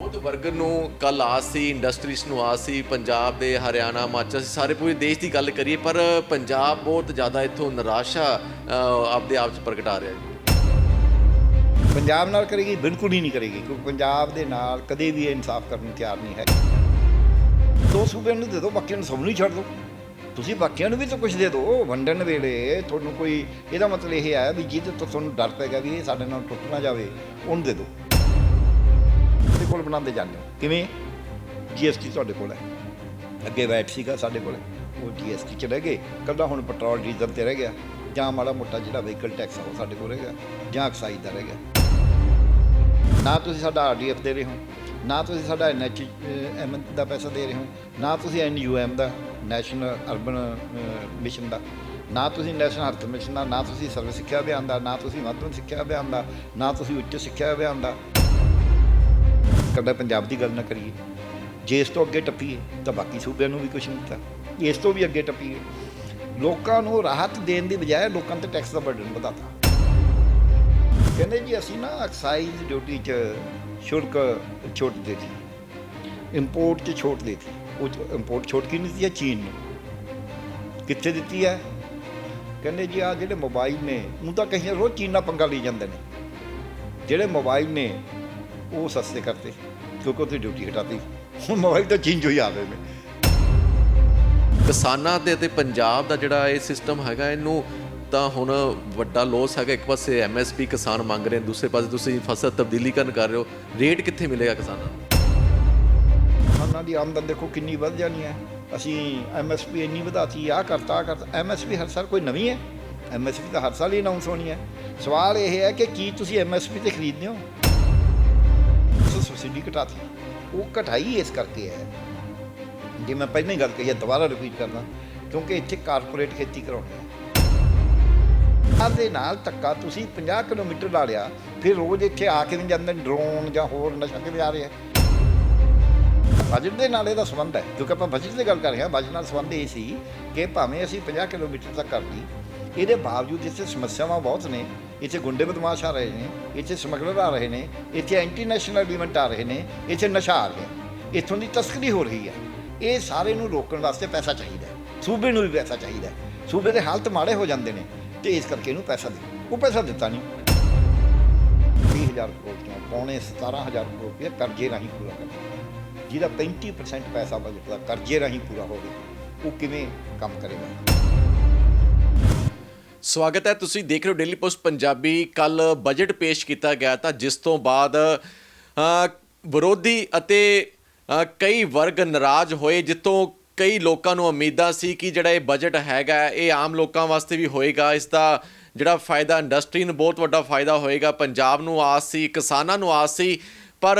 ਬਹੁਤ ਵਰਗ ਨੂੰ ਕੱਲ ਆਸ ਸੀ ਇੰਡਸਟਰੀਜ਼ ਨੂੰ ਆਸ ਸੀ ਪੰਜਾਬ ਦੇ ਹਰਿਆਣਾ ਹਿਮਾਚਲ ਸੀ ਸਾਰੇ ਪੂਰੇ ਦੇਸ਼ ਦੀ ਗੱਲ ਕਰੀਏ ਪਰ ਪੰਜਾਬ ਬਹੁਤ ਜ਼ਿਆਦਾ ਇੱਥੋਂ ਨਿਰਾਸ਼ਾ ਅ, ਆਪਦੇ ਆਪ ਚ ਪ੍ਰਗਟਾ ਰਿਹਾ ਜੀ। ਪੰਜਾਬ ਨਾਲ ਕਰੇਗੀ ਬਿਲਕੁਲ ਹੀ ਨਹੀਂ ਕਰੇਗੀ ਕਿਉਂਕਿ ਪੰਜਾਬ ਦੇ ਨਾਲ ਕਦੇ ਵੀ ਇਹ ਇਨਸਾਫ ਕਰਨ ਨੂੰ ਤਿਆਰ ਨਹੀਂ ਹੈ। ਦੋ ਸੂਬਿਆਂ ਨੂੰ ਦੇ ਦਿਓ ਬਾਕੀਆਂ ਨੂੰ ਸਭ ਨੂੰ ਹੀ ਛੱਡ ਦਿਓ ਤੁਸੀਂ ਬਾਕੀਆਂ ਨੂੰ ਵੀ ਤਾਂ ਕੁਝ ਦੇ ਦਿਓ ਵੰਡਣ ਵੇਲੇ ਤੁਹਾਨੂੰ ਕੋਈ ਇਹਦਾ ਮਤਲਬ ਇਹ ਹੈ ਵੀ ਜਿਹਦੇ ਤੋਂ ਤੁਹਾਨੂੰ ਡਰ ਪੈਗਾ ਵੀ ਇਹ ਸਾਡੇ ਨਾਲ ਟੁੱਟ ਨਾ ਜਾਵੇ ਉਹਨੂੰ ਦੇ ਦਿਓ ਤੁਹਾਡੇ ਕੋਲ ਬਣਾਉਂਦੇ ਜਾਂਦੇ ਹੋ? ਕਿਵੇਂ? ਜੀਐਸਟੀ ਤੁਹਾਡੇ ਕੋਲ ਹੈ। ਅੱਗੇ ਵੈਟ ਸੀਗਾ ਸਾਡੇ ਕੋਲ। ਉਹ ਜੀਐਸਟੀ ਚ ਰਹਿ ਗਏ। ਕੱਲਾ ਹੁਣ ਪੈਟਰੋਲ, ਡੀਜ਼ਲ ਤੇ ਰਹਿ ਗਿਆ। ਜਾਂ ਮਾੜਾ ਮੋਟਾ ਜਿਹੜਾ ਵਹੀਕਲ ਟੈਕਸ ਆ ਉਹ ਸਾਡੇ ਕੋਲ ਰਹਿ ਗਿਆ। ਜਾਂ ਐਕਸਾਈਜ਼ ਦਾ ਰਹਿ ਗਿਆ। ਨਾ ਤੁਸੀਂ ਸਾਡਾ ਆਰਡੀਐਫ ਦੇ ਰਹੇ ਹੋ। ਨਾ ਤੁਸੀਂ ਸਾਡਾ ਐਨਐਚ ਐਮ ਦਾ ਪੈਸਾ ਦੇ ਰਹੇ ਹੋ। ਨਾ ਤੁਸੀਂ ਐਨਯੂਐਮ ਦਾ ਨੈਸ਼ਨਲ ਅਰਬਨ ਮਿਸ਼ਨ ਦਾ। ਨਾ ਤੁਸੀਂ ਨੈਸ਼ਨਲ ਹੈਲਥ ਮਿਸ਼ਨ ਦਾ, ਨਾ ਤੁਸੀਂ ਸਰਵ ਸਿੱਖਿਆ ਅਭਿਆਨ ਦਾ, ਨਾ ਤੁਸੀਂ ਮਾਧਿਅਮਿਕ ਸਿੱਖਿਆ ਅਭਿਆਨ ਦਾ, ਨਾ ਤੁਸੀਂ ਉੱਚ ਸਿੱਖਿਆ ਅਭਿਆਨ ਦਾ। ਕਦੇ ਪੰਜਾਬ ਦੀ ਗੱਲ ਨਾ ਕਰੀਏ। ਜੇ ਇਸ ਤੋਂ ਅੱਗੇ ਟੱਪੀਏ, ਤਾਂ ਬਾਕੀ ਸੂਬਿਆਂ ਨੂੰ ਵੀ ਕੁਝ ਨਹੀਂ ਦਿੱਤਾ ਇਸ ਤੋਂ ਵੀ ਅੱਗੇ ਟੱਪੀਏ, ਲੋਕਾਂ ਨੂੰ ਰਾਹਤ ਦੇਣ ਦੀ ਬਜਾਏ ਲੋਕਾਂ ਤੇ ਟੈਕਸ ਦਾ ਬਰਡਨ ਵਧਾਤਾ। ਕਹਿੰਦੇ ਜੀ, ਅਸੀਂ ਨਾ ਐਕਸਾਈਜ਼ ਡਿਊਟੀ 'ਚ ਸ਼ੁਲਕ ਛੋਟ ਦੇ ਦਿੱਤੀ। ਇੰਪੋਰਟ 'ਚ ਛੋਟ ਦੇ ਦਿੱਤੀ। ਉਹ ਇੰਪੋਰਟ ਛੋਟ ਕੀ ਦਿੱਤੀ ਹੈ? ਚੀਨ ਨੂੰ। ਕਿੱਥੇ ਦਿੱਤੀ ਹੈ? ਕਹਿੰਦੇ ਜੀ ਆ ਜਿਹੜੇ ਮੋਬਾਈਲ ਨੇ ਉਹ ਤਾਂ ਕਹੀਂ ਰੋਜ਼ ਚੀਨ ਨਾਲ ਪੰਗਾ ਲਈ ਜਾਂਦੇ ਨੇ। ਜਿਹੜੇ ਮੋਬਾਈਲ ਨੇ ਉਹ ਸਸਤੇ ਕਰਤੇ ਕਿਉਂਕਿ ਉਹਦੀ ਡਿਊਟੀ ਹਟਾਤੀ। ਹੁਣ ਮੋਬਾਈਲ ਤਾਂ ਚੀਨ ਜੋ ਹੀ ਆ ਨੇ ਕਿਸਾਨਾਂ ਦੇ ਤੇ ਪੰਜਾਬ ਦਾ ਜਿਹੜਾ ਇਹ ਸਿਸਟਮ ਹੈਗਾ ਇਹਨੂੰ ਤਾਂ ਹੁਣ ਵੱਡਾ ਲੋਸ ਹੈਗਾ। ਇੱਕ ਪਾਸੇ ਐਮਐਸਪੀ ਕਿਸਾਨ ਮੰਗ ਰਹੇ ਨੇ ਦੂਸਰੇ ਪਾਸੇ ਤੁਸੀਂ ਫਸਲ ਤਬਦੀਲੀਕਰਨ ਕਰ ਰਹੇ ਹੋ। ਰੇਟ ਕਿੱਥੇ ਮਿਲੇਗਾ ਕਿਸਾਨਾਂ ਨੂੰ? ਕਿਸਾਨਾਂ ਦੀ ਆਮਦਨ ਦੇਖੋ ਕਿੰਨੀ ਵੱਧ ਜਾਣੀ ਹੈ। ਅਸੀਂ ਐਮਐਸਪੀ ਇੰਨੀ ਵਧਾਤੀ ਆ ਕਰਤਾ ਆਹ ਕਰਤਾ। ਐਮਐਸਪੀ ਹਰ ਸਾਲ ਕੋਈ ਨਵੀਂ ਹੈ? ਐਮਐਸਪੀ ਤਾਂ ਹਰ ਸਾਲ ਹੀ ਅਨਾਉਂਸ ਹੋਣੀ ਹੈ। ਸਵਾਲ ਇਹ ਹੈ ਕਿ ਕੀ ਤੁਸੀਂ ਐਮਐਸਪੀ ਤੇ ਖਰੀਦਦੇ ਹੋ? ਸਬਸਿਡੀ ਘਟਾਤੀ। ਉਹ ਘਟਾਈ ਇਸ ਕਰਕੇ ਹੈ। ਜੇ ਮੈਂ ਪਹਿਲਾਂ ਹੀ ਗੱਲ ਕਹੀ ਹੈ ਦੁਬਾਰਾ ਰਿਪੀਟ ਕਰਦਾ, ਕਿਉਂਕਿ ਇੱਥੇ ਕਾਰਪੋਰੇਟ ਖੇਤੀ ਕਰਾਉਣੀ ਹੈ ਆਹ ਦੇ ਨਾਲ ਧੱਕਾ ਤੁਸੀਂ 50 ਕਿਲੋਮੀਟਰ ਲਾ ਲਿਆ, ਫਿਰ ਰੋਜ਼ ਇੱਥੇ ਆ ਕੇ ਨਹੀਂ ਜਾਂਦੇ ਡਰੋਨ ਜਾਂ ਹੋਰ ਨਸ਼ਾ ਕਿਵੇਂ ਆ ਰਿਹਾ? ਬਜਟ ਦੇ ਨਾਲ ਇਹਦਾ ਸੰਬੰਧ ਹੈ, ਕਿਉਂਕਿ ਆਪਾਂ ਬਜਟ ਦੀ ਗੱਲ ਕਰ ਰਹੇ ਹਾਂ ਬਜਟ ਨਾਲ ਸੰਬੰਧ ਇਹ ਸੀ ਕਿ ਭਾਵੇਂ ਅਸੀਂ 50 ਕਿਲੋਮੀਟਰ ਤੱਕ ਕਰ ਲਈ ਇਹਦੇ ਬਾਵਜੂਦ ਇੱਥੇ ਸਮੱਸਿਆਵਾਂ ਬਹੁਤ ਨੇ। ਇੱਥੇ ਗੁੰਡੇ ਬਦਮਾਸ਼ ਆ ਰਹੇ ਨੇ, ਇੱਥੇ ਸਮਗਲਰ ਆ ਰਹੇ ਨੇ, ਇੱਥੇ ਐਂਟੀ ਨੈਸ਼ਨਲ ਐਲੀਮੈਂਟ ਆ ਰਹੇ ਨੇ, ਇੱਥੇ ਨਸ਼ਾ ਆ ਰਿਹਾ ਇੱਥੋਂ ਦੀ ਤਸਕਰੀ ਹੋ ਰਹੀ ਹੈ। ਇਹ ਸਾਰੇ ਨੂੰ ਰੋਕਣ ਵਾਸਤੇ ਪੈਸਾ ਚਾਹੀਦਾ ਸੂਬੇ ਨੂੰ ਵੀ ਪੈਸਾ ਚਾਹੀਦਾ ਸੂਬੇ ਦੇ ਹਾਲਤ ਮਾੜੇ ਹੋ ਜਾਂਦੇ ਨੇ ਤੇ ਇਸ ਕਰਕੇ ਇਹਨੂੰ ਪੈਸਾ ਦੇ ਉਹ ਪੈਸਾ ਦਿੱਤਾ ਨਹੀਂ। 20000 ਕਰੋੜ ਤੋਂ ਪੌਣੇ 17000 ਕਰੋੜ ਰੁਪਏ ਕਰਜ਼ੇ ਰਾਹੀਂ ਪੂਰਾ ਕਰਨਾ ਜਿਹਦਾ 35% ਪੈਸਾ ਬਜਟ ਦਾ ਕਰਜ਼ੇ ਰਾਹੀਂ ਪੂਰਾ ਹੋਵੇ ਉਹ ਕਿਵੇਂ ਕੰਮ ਕਰੇਗਾ? ਸਵਾਗਤ ਹੈ। ਤੁਸੀਂ ਦੇਖ ਰਹੇ ਹੋ ਡੇਲੀ ਪੋਸਟ ਪੰਜਾਬੀ। ਕੱਲ ਬਜਟ ਪੇਸ਼ ਕੀਤਾ ਗਿਆ ਤਾਂ ਜਿਸ ਤੋਂ ਬਾਅਦ ਵਿਰੋਧੀ ਅਤੇ ਕਈ ਵਰਗ ਨਾਰਾਜ਼ ਹੋਏ ਜਿੱਤੋਂ ਕਈ ਲੋਕਾਂ ਨੂੰ ਉਮੀਦਾਂ ਸੀ ਕਿ ਜਿਹੜਾ ਇਹ ਬਜਟ ਹੈਗਾ, ਇਹ ਆਮ ਲੋਕਾਂ ਵਾਸਤੇ ਵੀ ਹੋਏਗਾ। ਇਸ ਦਾ ਜਿਹੜਾ ਫਾਇਦਾ ਇੰਡਸਟਰੀ ਨੂੰ ਬਹੁਤ ਵੱਡਾ ਫਾਇਦਾ ਹੋਏਗਾ। ਪੰਜਾਬ ਨੂੰ ਆਸ ਸੀ, ਕਿਸਾਨਾਂ ਨੂੰ ਆਸ ਸੀ, ਪਰ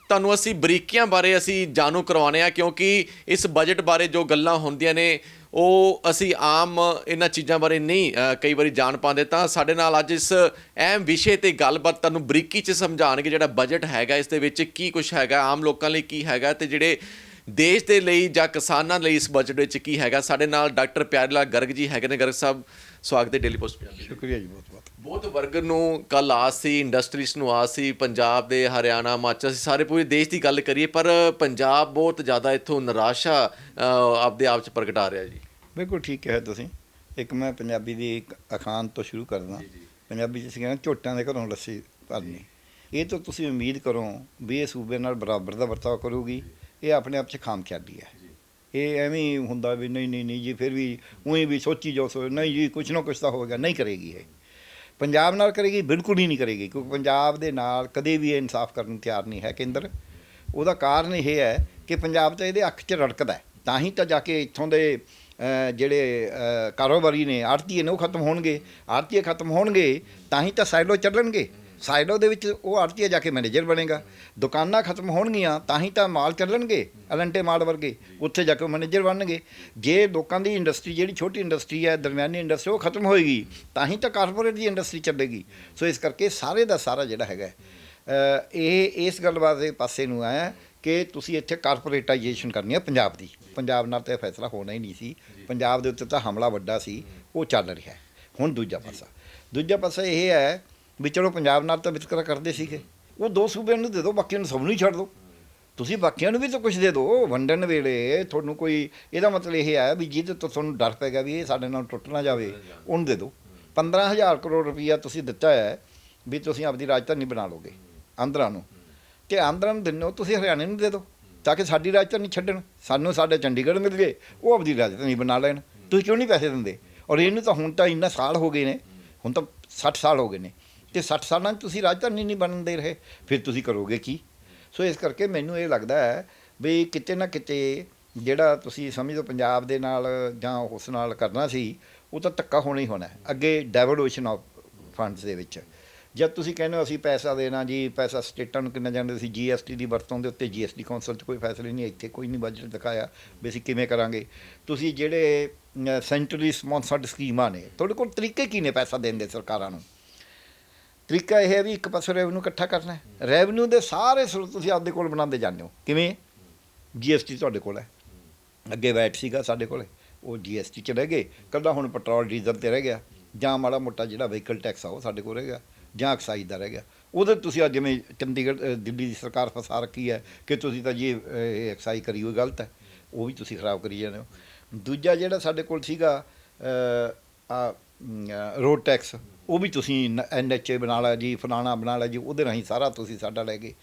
ਤੁਹਾਨੂੰ ਅਸੀਂ ਬਰੀਕੀਆਂ ਬਾਰੇ ਅਸੀਂ ਜਾਣੂ ਕਰਵਾਉਣੇ ਆ ਕਿਉਂਕਿ ਇਸ ਬਜਟ ਬਾਰੇ ਜੋ ਗੱਲਾਂ ਹੁੰਦੀਆਂ ਨੇ ਉਹ ਅਸੀਂ ਆਮ ਇਹਨਾਂ ਚੀਜ਼ਾਂ ਬਾਰੇ ਨਹੀਂ ਕਈ ਵਾਰੀ ਜਾਣ ਪਾਉਂਦੇ, ਤਾਂ ਸਾਡੇ ਨਾਲ ਅੱਜ ਇਸ ਅਹਿਮ ਵਿਸ਼ੇ ਤੇ ਗੱਲਬਾਤ ਤੁਹਾਨੂੰ ਬਰੀਕੀ 'ਚ ਸਮਝਾਉਣਗੇ ਜਿਹੜਾ ਬਜਟ ਹੈਗਾ, ਇਸ ਦੇ ਵਿੱਚ ਕੀ ਕੁਝ ਹੈਗਾ, ਆਮ ਲੋਕਾਂ ਲਈ ਕੀ ਹੈਗਾ ਤੇ ਜਿਹੜੇ ਦੇਸ਼ ਦੇ ਲਈ ਜਾਂ ਕਿਸਾਨਾਂ ਲਈ ਇਸ ਬਜਟ ਵਿੱਚ ਕੀ ਹੈਗਾ। ਸਾਡੇ ਨਾਲ ਡਾਕਟਰ ਪਿਆਰੇ ਲਾਲ ਗਰਗ ਜੀ ਹੈਗੇ ਨੇ। ਗਰਗ ਸਾਹਿਬ, ਸਵਾਗਤ ਹੈ ਡੇਲੀ ਪੋਸਟ ਪੰਜਾਬੀ ਸ਼ੁਕਰੀਆ ਜੀ ਬਹੁਤ ਬਹੁਤ ਵਰਗ ਨੂੰ ਕੱਲ ਆਸ ਸੀ ਇੰਡਸਟਰੀਜ਼ ਨੂੰ ਆਸ ਸੀ ਪੰਜਾਬ ਦੇ ਹਰਿਆਣਾ ਹਿਮਾਚਲ ਸੀ ਸਾਰੇ ਪੂਰੇ ਦੇਸ਼ ਦੀ ਗੱਲ ਕਰੀਏ ਪਰ ਪੰਜਾਬ ਬਹੁਤ ਜ਼ਿਆਦਾ ਇੱਥੋਂ ਨਿਰਾਸ਼ਾ ਅ, ਆਪਦੇ ਆਪ ਚ ਪ੍ਰਗਟਾ ਰਿਹਾ ਜੀ। ਬਿਲਕੁਲ ਠੀਕ ਕਿਹਾ ਤੁਸੀਂ। ਇੱਕ ਮੈਂ ਪੰਜਾਬੀ ਦੀ ਇੱਕ ਅਖਾਣ ਤੋਂ ਸ਼ੁਰੂ ਕਰਦਾ। ਪੰਜਾਬੀ ਅਸੀਂ ਕਹਿੰਦੇ ਝੋਟਾਂ ਦੇ ਘਰੋਂ ਲੱਸੀ ਭਰਨੀ। ਇਹ ਤੋਂ ਤੁਸੀਂ ਉਮੀਦ ਕਰੋ ਵੀ ਇਹ ਸੂਬੇ ਨਾਲ ਬਰਾਬਰ ਦਾ ਵਰਤਾਓ ਕਰੂਗੀ। ਇਹ ਆਪਣੇ ਆਪ ਚ ਖਾਮ ਖਿਆਲੀ ਹੈ। ਇਹ ਐਵੇਂ ਹੀ ਹੁੰਦਾ ਵੀ ਨਹੀਂ ਨਹੀਂ ਨਹੀਂ ਜੀ ਫਿਰ ਵੀ ਉਹੀ ਵੀ ਸੋਚੀ ਜੋ ਸੋ ਨਹੀਂ ਜੀ ਕੁਛ ਨਾ ਕੁਛ ਤਾਂ ਹੋਵੇਗਾ ਨਹੀਂ ਕਰੇਗੀ ਇਹ। ਪੰਜਾਬ ਨਾਲ ਕਰੇਗੀ, ਬਿਲਕੁਲ ਹੀ ਨਹੀਂ ਕਰੇਗੀ, ਕਿਉਂਕਿ ਪੰਜਾਬ ਦੇ ਨਾਲ ਕਦੇ ਵੀ ਇਹ ਇਨਸਾਫ ਕਰਨ ਨੂੰ ਤਿਆਰ ਨਹੀਂ ਹੈ ਕੇਂਦਰ। ਉਹਦਾ ਕਾਰਨ ਇਹ ਹੈ ਕਿ ਪੰਜਾਬ ਤਾਂ ਇਹਦੇ ਅੱਖ 'ਚ ਰੜਕਦਾ ਤਾਂ ਹੀ ਤਾਂ ਜਾ ਕੇ ਇੱਥੋਂ ਦੇ ਜਿਹੜੇ ਕਾਰੋਬਾਰੀ ਨੇ ਆੜਤੀਏ ਨੇ ਉਹ ਖਤਮ ਹੋਣਗੇ। ਆੜਤੀਏ ਖਤਮ ਹੋਣਗੇ, ਤਾਂ ਹੀ ਤਾਂ ਸਾਈਲੋ ਚੱਲਣਗੇ। ਸਾਈਲੋ ਦੇ ਵਿੱਚ ਉਹ ਆੜਤੀਏ ਜਾ ਕੇ ਮੈਨੇਜਰ ਬਣੇਗਾ। ਦੁਕਾਨਾਂ ਖਤਮ ਹੋਣਗੀਆਂ, ਤਾਂ ਹੀ ਤਾਂ ਮਾਲ ਚੱਲਣਗੇ, ਅਲੰਟੇ ਮਾਲ ਵਰਗੇ। ਉੱਥੇ ਜਾ ਕੇ ਮੈਨੇਜਰ ਬਣਨਗੇ। ਜੇ ਲੋਕਾਂ ਦੀ ਇੰਡਸਟਰੀ ਜਿਹੜੀ ਛੋਟੀ ਇੰਡਸਟਰੀ ਹੈ, ਦਰਮਿਆਨੀ ਇੰਡਸਟਰੀ ਉਹ ਖਤਮ ਹੋਏਗੀ, ਤਾਂ ਹੀ ਤਾਂ ਕਾਰਪੋਰੇਟ ਦੀ ਇੰਡਸਟਰੀ ਚੱਲੇਗੀ। ਸੋ ਇਸ ਕਰਕੇ ਸਾਰੇ ਦਾ ਸਾਰਾ ਜਿਹੜਾ ਹੈਗਾ ਇਹ, ਇਸ ਗੱਲਬਾਤ ਵਾਸਤੇ ਪਾਸੇ ਨੂੰ ਆਇਆ ਕਿ ਤੁਸੀਂ ਇੱਥੇ ਕਾਰਪੋਰੇਟਾਈਜੇਸ਼ਨ ਕਰਨੀ ਹੈ ਪੰਜਾਬ ਦੀ। ਪੰਜਾਬ ਨਾਲ ਤਾਂ ਇਹ ਫੈਸਲਾ ਹੋਣਾ ਹੀ ਨਹੀਂ ਸੀ। ਪੰਜਾਬ ਦੇ ਉੱਤੇ ਤਾਂ ਹਮਲਾ ਵੱਡਾ ਸੀ, ਉਹ ਚੱਲ ਰਿਹਾ ਹੁਣ ਦੂਜਾ ਪਾਸਾ। ਦੂਜਾ ਪਾਸਾ ਇਹ ਹੈ ਵੀ ਚਲੋ ਪੰਜਾਬ ਨਾਲ ਤਾਂ ਵਿਤਕਰਾ ਕਰਦੇ ਸੀਗੇ। ਉਹ ਦੋ ਸੂਬਿਆਂ ਨੂੰ ਦੇ ਦਿਓ ਬਾਕੀਆਂ ਨੂੰ ਸਭ ਨੂੰ ਹੀ ਛੱਡ ਦਿਓ ਤੁਸੀਂ ਬਾਕੀਆਂ ਨੂੰ ਵੀ ਤਾਂ ਕੁਝ ਦੇ ਦਿਓ ਵੰਡਣ ਵੇਲੇ ਤੁਹਾਨੂੰ ਕੋਈ ਇਹਦਾ ਮਤਲਬ ਇਹ ਹੈ ਵੀ ਜਿਹਦੇ ਤੋਂ ਤੁਹਾਨੂੰ ਡਰ ਪੈਗਾ ਵੀ ਇਹ ਸਾਡੇ ਨਾਲ ਟੁੱਟ ਨਾ ਜਾਵੇ, ਉਹਨੂੰ ਦੇ ਦਿਓ 15000 ਕਰੋੜ ਰੁਪਈਆ ਤੁਸੀਂ ਦਿੱਤਾ ਹੈ ਵੀ ਤੁਸੀਂ ਆਪਦੀ ਰਾਜਧਾਨੀ ਬਣਾ ਲਓਗੇ ਆਂਧਰਾ ਨੂੰ। ਤੇ ਆਂਧਰਾ ਨੂੰ ਦਿਨੋਂ ਤੁਸੀਂ ਹਰਿਆਣੇ ਨੂੰ ਦੇ ਦਿਓ ਤਾਂ ਕਿ ਸਾਡੀ ਰਾਜਧਾਨੀ ਛੱਡਣ। ਸਾਨੂੰ ਸਾਡੇ ਚੰਡੀਗੜ੍ਹ ਮਿਲ ਗਏ ਉਹ ਆਪਦੀ ਰਾਜਧਾਨੀ ਬਣਾ ਲੈਣ। ਤੁਸੀਂ ਕਿਉਂ ਨਹੀਂ ਪੈਸੇ ਦਿੰਦੇ? ਔਰ ਇਹਨੂੰ ਤਾਂ ਹੁਣ ਤਾਂ ਇੰਨਾ ਸਾਲ ਹੋ ਗਏ ਨੇ, ਹੁਣ ਤਾਂ 60 ਸਾਲ ਹੋ ਗਏ ਨੇ। ਤੇ 60 ਸਾਲਾਂ 'ਚ ਤੁਸੀਂ ਰਾਜਧਾਨੀ ਨਹੀਂ ਬਣਨ ਦੇ ਰਹੇ, ਫਿਰ ਤੁਸੀਂ ਕਰੋਗੇ ਕੀ? ਸੋ ਇਸ ਕਰਕੇ ਮੈਨੂੰ ਇਹ ਲੱਗਦਾ ਹੈ ਵੀ ਕਿਤੇ ਨਾ ਕਿਤੇ ਜਿਹੜਾ ਤੁਸੀਂ ਸਮਝੋ ਪੰਜਾਬ ਦੇ ਨਾਲ ਜਾਂ ਉਸ ਨਾਲ ਕਰਨਾ ਸੀ, ਉਹ ਤਾਂ ਧੱਕਾ ਹੋਣਾ ਹੀ ਹੋਣਾ ਅੱਗੇ ਡਾਇਵਰਸ਼ਨ ਆਫ ਫੰਡਸ ਦੇ ਵਿੱਚ। ਜਦ ਤੁਸੀਂ ਕਹਿੰਦੇ ਹੋ ਅਸੀਂ ਪੈਸਾ ਦੇਣਾ ਜੀ, ਪੈਸਾ ਸਟੇਟਾਂ ਨੂੰ ਕਿੰਨਾ ਜਾਂਦੇ ਸੀ ਜੀਐਸਟੀ ਦੀ ਵਰਤੋਂ ਦੇ ਉੱਤੇ ਜੀਐਸਟੀ ਕੌਂਸਲ 'ਚ ਕੋਈ ਫੈਸਲੇ ਨਹੀਂ ਇੱਥੇ ਕੋਈ ਨਹੀਂ ਬਜਟ ਦਿਖਾਇਆ ਵੀ ਅਸੀਂ ਕਿਵੇਂ ਕਰਾਂਗੇ। ਤੁਸੀਂ ਜਿਹੜੇ ਸੈਂਟਰਲੀ ਸਪਾਂਸਰਡ ਸਕੀਮਾਂ ਨੇ, ਤੁਹਾਡੇ ਕੋਲ ਤਰੀਕੇ ਕੀ ਨੇ ਪੈਸਾ ਦੇਣ ਦੇ ਸਰਕਾਰਾਂ ਨੂੰ? ਤਰੀਕਾ ਇਹ ਹੈ ਵੀ ਇੱਕ ਪਾਸੇ ਰੈਵਨਿਊ ਇਕੱਠਾ ਕਰਨਾ ਹੈ। ਰੈਵਨਿਊ ਦੇ ਸਾਰੇ ਸਰੋਤ ਤੁਸੀਂ ਆਪਦੇ ਕੋਲ ਬਣਾਉਂਦੇ ਜਾਂਦੇ ਹੋ। ਕਿਵੇਂ? ਜੀਐਸਟੀ ਤੁਹਾਡੇ ਕੋਲ ਹੈ। ਅੱਗੇ ਵੈਟ ਸੀਗਾ ਸਾਡੇ ਕੋਲ। ਉਹ ਜੀਐਸਟੀ ਚ ਰਹਿ ਗਏ। ਕੱਲਾ ਹੁਣ ਪੈਟਰੋਲ, ਡੀਜ਼ਲ ਤੇ ਰਹਿ ਗਿਆ। ਜਾਂ ਮਾੜਾ ਮੋਟਾ ਜਿਹੜਾ ਵਹੀਕਲ ਟੈਕਸ ਆ, ਉਹ ਸਾਡੇ ਕੋਲ ਰਹਿ ਗਿਆ। ਜਾਂ ਐਕਸਾਈਜ਼ ਦਾ ਰਹਿ ਗਿਆ। ਉਹਦੇ ਤੁਸੀਂ ਅੱਜ ਜਿਵੇਂ ਚੰਡੀਗੜ੍ਹ ਦਿੱਲੀ ਦੀ ਸਰਕਾਰ ਫਸਾ ਰੱਖੀ ਹੈ ਕਿ ਤੁਸੀਂ ਤਾਂ ਜੀ ਐਕਸਾਈਜ਼ ਕਰੀ ਹੋਈ ਗਲਤ ਹੈ। ਉਹ ਵੀ ਤੁਸੀਂ ਖਰਾਬ ਕਰੀ ਜਾਂਦੇ ਹੋ। ਦੂਜਾ ਜਿਹੜਾ ਸਾਡੇ ਕੋਲ ਸੀਗਾ ਆ ਰੋਡ ਟੈਕਸ ਉਹ ਵੀ ਤੁਸੀਂ ਐਨਐਚਏ ਬਣਾ ਲਿਆ ਜੀ, ਫਲਾਣਾ ਬਣਾ ਲਿਆ ਜੀ, ਉਹਦੇ ਰਾਹੀਂ ਸਾਰਾ ਤੁਸੀਂ ਸਾਡਾ ਲੈ ਗਏ।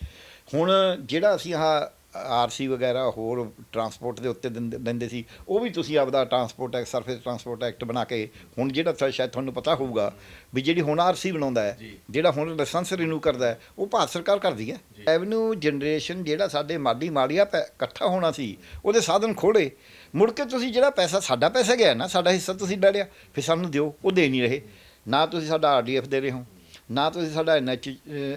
ਹੁਣ ਜਿਹੜਾ ਅਸੀਂ ਆਹ ਆਰਸੀ ਵਗੈਰਾ ਹੋਰ ਟਰਾਂਸਪੋਰਟ ਦੇ ਉੱਤੇ ਦਿੰਦੇ ਸੀ ਉਹ ਵੀ ਤੁਸੀਂ ਆਪਦਾ transport act surface transport act ਬਣਾ ਕੇ ਹੁਣ ਜਿਹੜਾ ਸ਼ਾਇਦ ਤੁਹਾਨੂੰ ਪਤਾ ਹੋਊਗਾ ਵੀ ਜਿਹੜੀ ਹੁਣ ਆਰਸੀ ਬਣਾਉਂਦਾ ਹੈ ਜਿਹੜਾ ਹੁਣ ਲਾਇਸੈਂਸ ਰੀਨਿਊ ਕਰਦਾ ਹੈ ਉਹ ਭਾਰਤ ਸਰਕਾਰ ਕਰਦੀ ਹੈ। ਰੈਵਨਿਊ ਜਨਰੇਸ਼ਨ ਜਿਹੜਾ ਸਾਡੇ ਮਾਲੀ ਮਾਲੀਆ ਇਕੱਠਾ ਹੋਣਾ ਸੀ ਉਹਦੇ ਸਾਧਨ ਖੋੜੇ ਮੁੜ ਕੇ ਤੁਸੀਂ ਜਿਹੜਾ ਪੈਸਾ ਸਾਡਾ ਪੈਸਾ ਗਿਆ ਨਾ ਸਾਡਾ ਹਿੱਸਾ ਤੁਸੀਂ ਲਿਆ ਫਿਰ ਸਾਨੂੰ ਦਿਓ ਉਹ ਦੇ ਨਹੀਂ ਰਹੇ। ਨਾ ਤੁਸੀਂ ਸਾਡਾ ਆਰਡੀਐਫ ਦੇ ਰਹੇ ਹੋ ਨਾ ਤੁਸੀਂ ਸਾਡਾ ਐਨਐਚ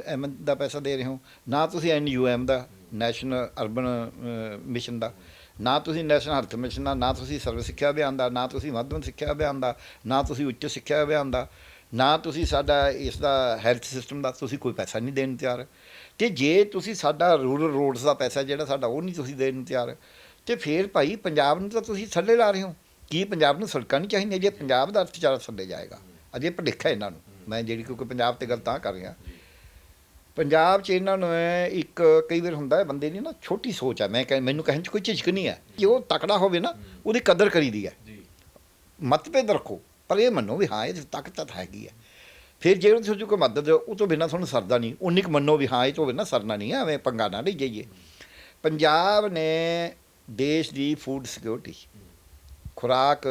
ਐਮ ਦਾ ਪੈਸਾ ਦੇ ਰਹੇ ਹੋ ਨਾ ਤੁਸੀਂ ਐਨਯੂਐਮ ਦਾ ਨੈਸ਼ਨਲ ਅਰਬਨ ਮਿਸ਼ਨ ਦਾ, ਨਾ ਤੁਸੀਂ ਨੈਸ਼ਨਲ ਹੈਲਥ ਮਿਸ਼ਨ ਦਾ, ਨਾ ਤੁਸੀਂ ਸਰਵ ਸਿੱਖਿਆ ਅਭਿਆਨ ਦਾ, ਨਾ ਤੁਸੀਂ ਮੱਧਮ ਸਿੱਖਿਆ ਅਭਿਆਨ ਦਾ, ਨਾ ਤੁਸੀਂ ਉੱਚ ਸਿੱਖਿਆ ਅਭਿਆਨ ਦਾ, ਨਾ ਤੁਸੀਂ ਸਾਡਾ ਇਸ ਦਾ ਹੈਲਥ ਸਿਸਟਮ ਦਾ ਤੁਸੀਂ ਕੋਈ ਪੈਸਾ ਨਹੀਂ ਦੇਣ ਤਿਆਰ। ਤੇ ਜੇ ਤੁਸੀਂ ਸਾਡਾ ਰੂਰਲ ਰੋਡਸ ਦਾ ਪੈਸਾ ਜਿਹੜਾ ਸਾਡਾ ਉਹ ਨਹੀਂ ਤੁਸੀਂ ਦੇਣ ਤਿਆਰ, ਤੇ ਫਿਰ ਭਾਈ ਪੰਜਾਬ ਨੂੰ ਤਾਂ ਤੁਸੀਂ ਥੱਲੇ ਲਾ ਰਹੇ ਹੋ। ਕੀ ਪੰਜਾਬ ਨੂੰ ਸੜਕਾਂ ਨਹੀਂ ਚਾਹੀਦੀਆਂ? ਜੇ ਪੰਜਾਬ ਦਾ ਅਰਥਚਾਰਾ ਥੱਲੇ ਜਾਏਗਾ, ਅਜੇ ਭੁਲੇਖਾ ਇਹਨਾਂ ਨੂੰ। ਮੈਂ ਜਿਹੜੀ ਕਿਉਂਕਿ ਪੰਜਾਬ ਤੇ ਗੱਲ ਤਾਂ ਕਰ ਰਿਹਾ। ਪੰਜਾਬ 'ਚ ਇਹਨਾਂ ਨੂੰ ਇੱਕ ਕਈ ਵਾਰ ਹੁੰਦਾ ਹੈ ਬੰਦੇ ਦੀ ਨਾ ਛੋਟੀ ਸੋਚ ਹੈ ਮੈਂ ਕਹਿ ਮੈਨੂੰ ਕਹਿਣ 'ਚ ਕੋਈ ਝਿਜਕ ਨਹੀਂ ਹੈ। ਜੇ ਉਹ ਤਕੜਾ ਹੋਵੇ ਨਾ ਉਹਦੀ ਕਦਰ ਕਰੀਦੀ ਹੈ। ਮਤਭੇਦ ਰੱਖੋ ਪਰ ਇਹ ਮੰਨੋ ਵੀ ਹਾਂ ਇਹ ਤਾਕਤ ਤਾਂ ਹੈਗੀ ਹੈ। ਫਿਰ ਜੇ ਤੁਸੀਂ ਕੋਈ ਮਦਦ ਉਹ ਤੋਂ ਬਿਨਾਂ ਤੁਹਾਨੂੰ ਸਰਦਾ ਨਹੀਂ। ਉਨੀ ਕੁ ਮੰਨੋ ਵੀ ਹਾਂ ਇਹ ਤੋਂ ਬਿਨਾਂ ਸਰਨਾ ਨਹੀਂ ਐਵੇਂ ਪੰਗਾ ਨਾ ਲਈ ਜਾਈਏ ਪੰਜਾਬ ਨੇ ਦੇਸ਼ ਦੀ ਫੂਡ ਸਿਕਿਉਰਿਟੀ ਖੁਰਾਕ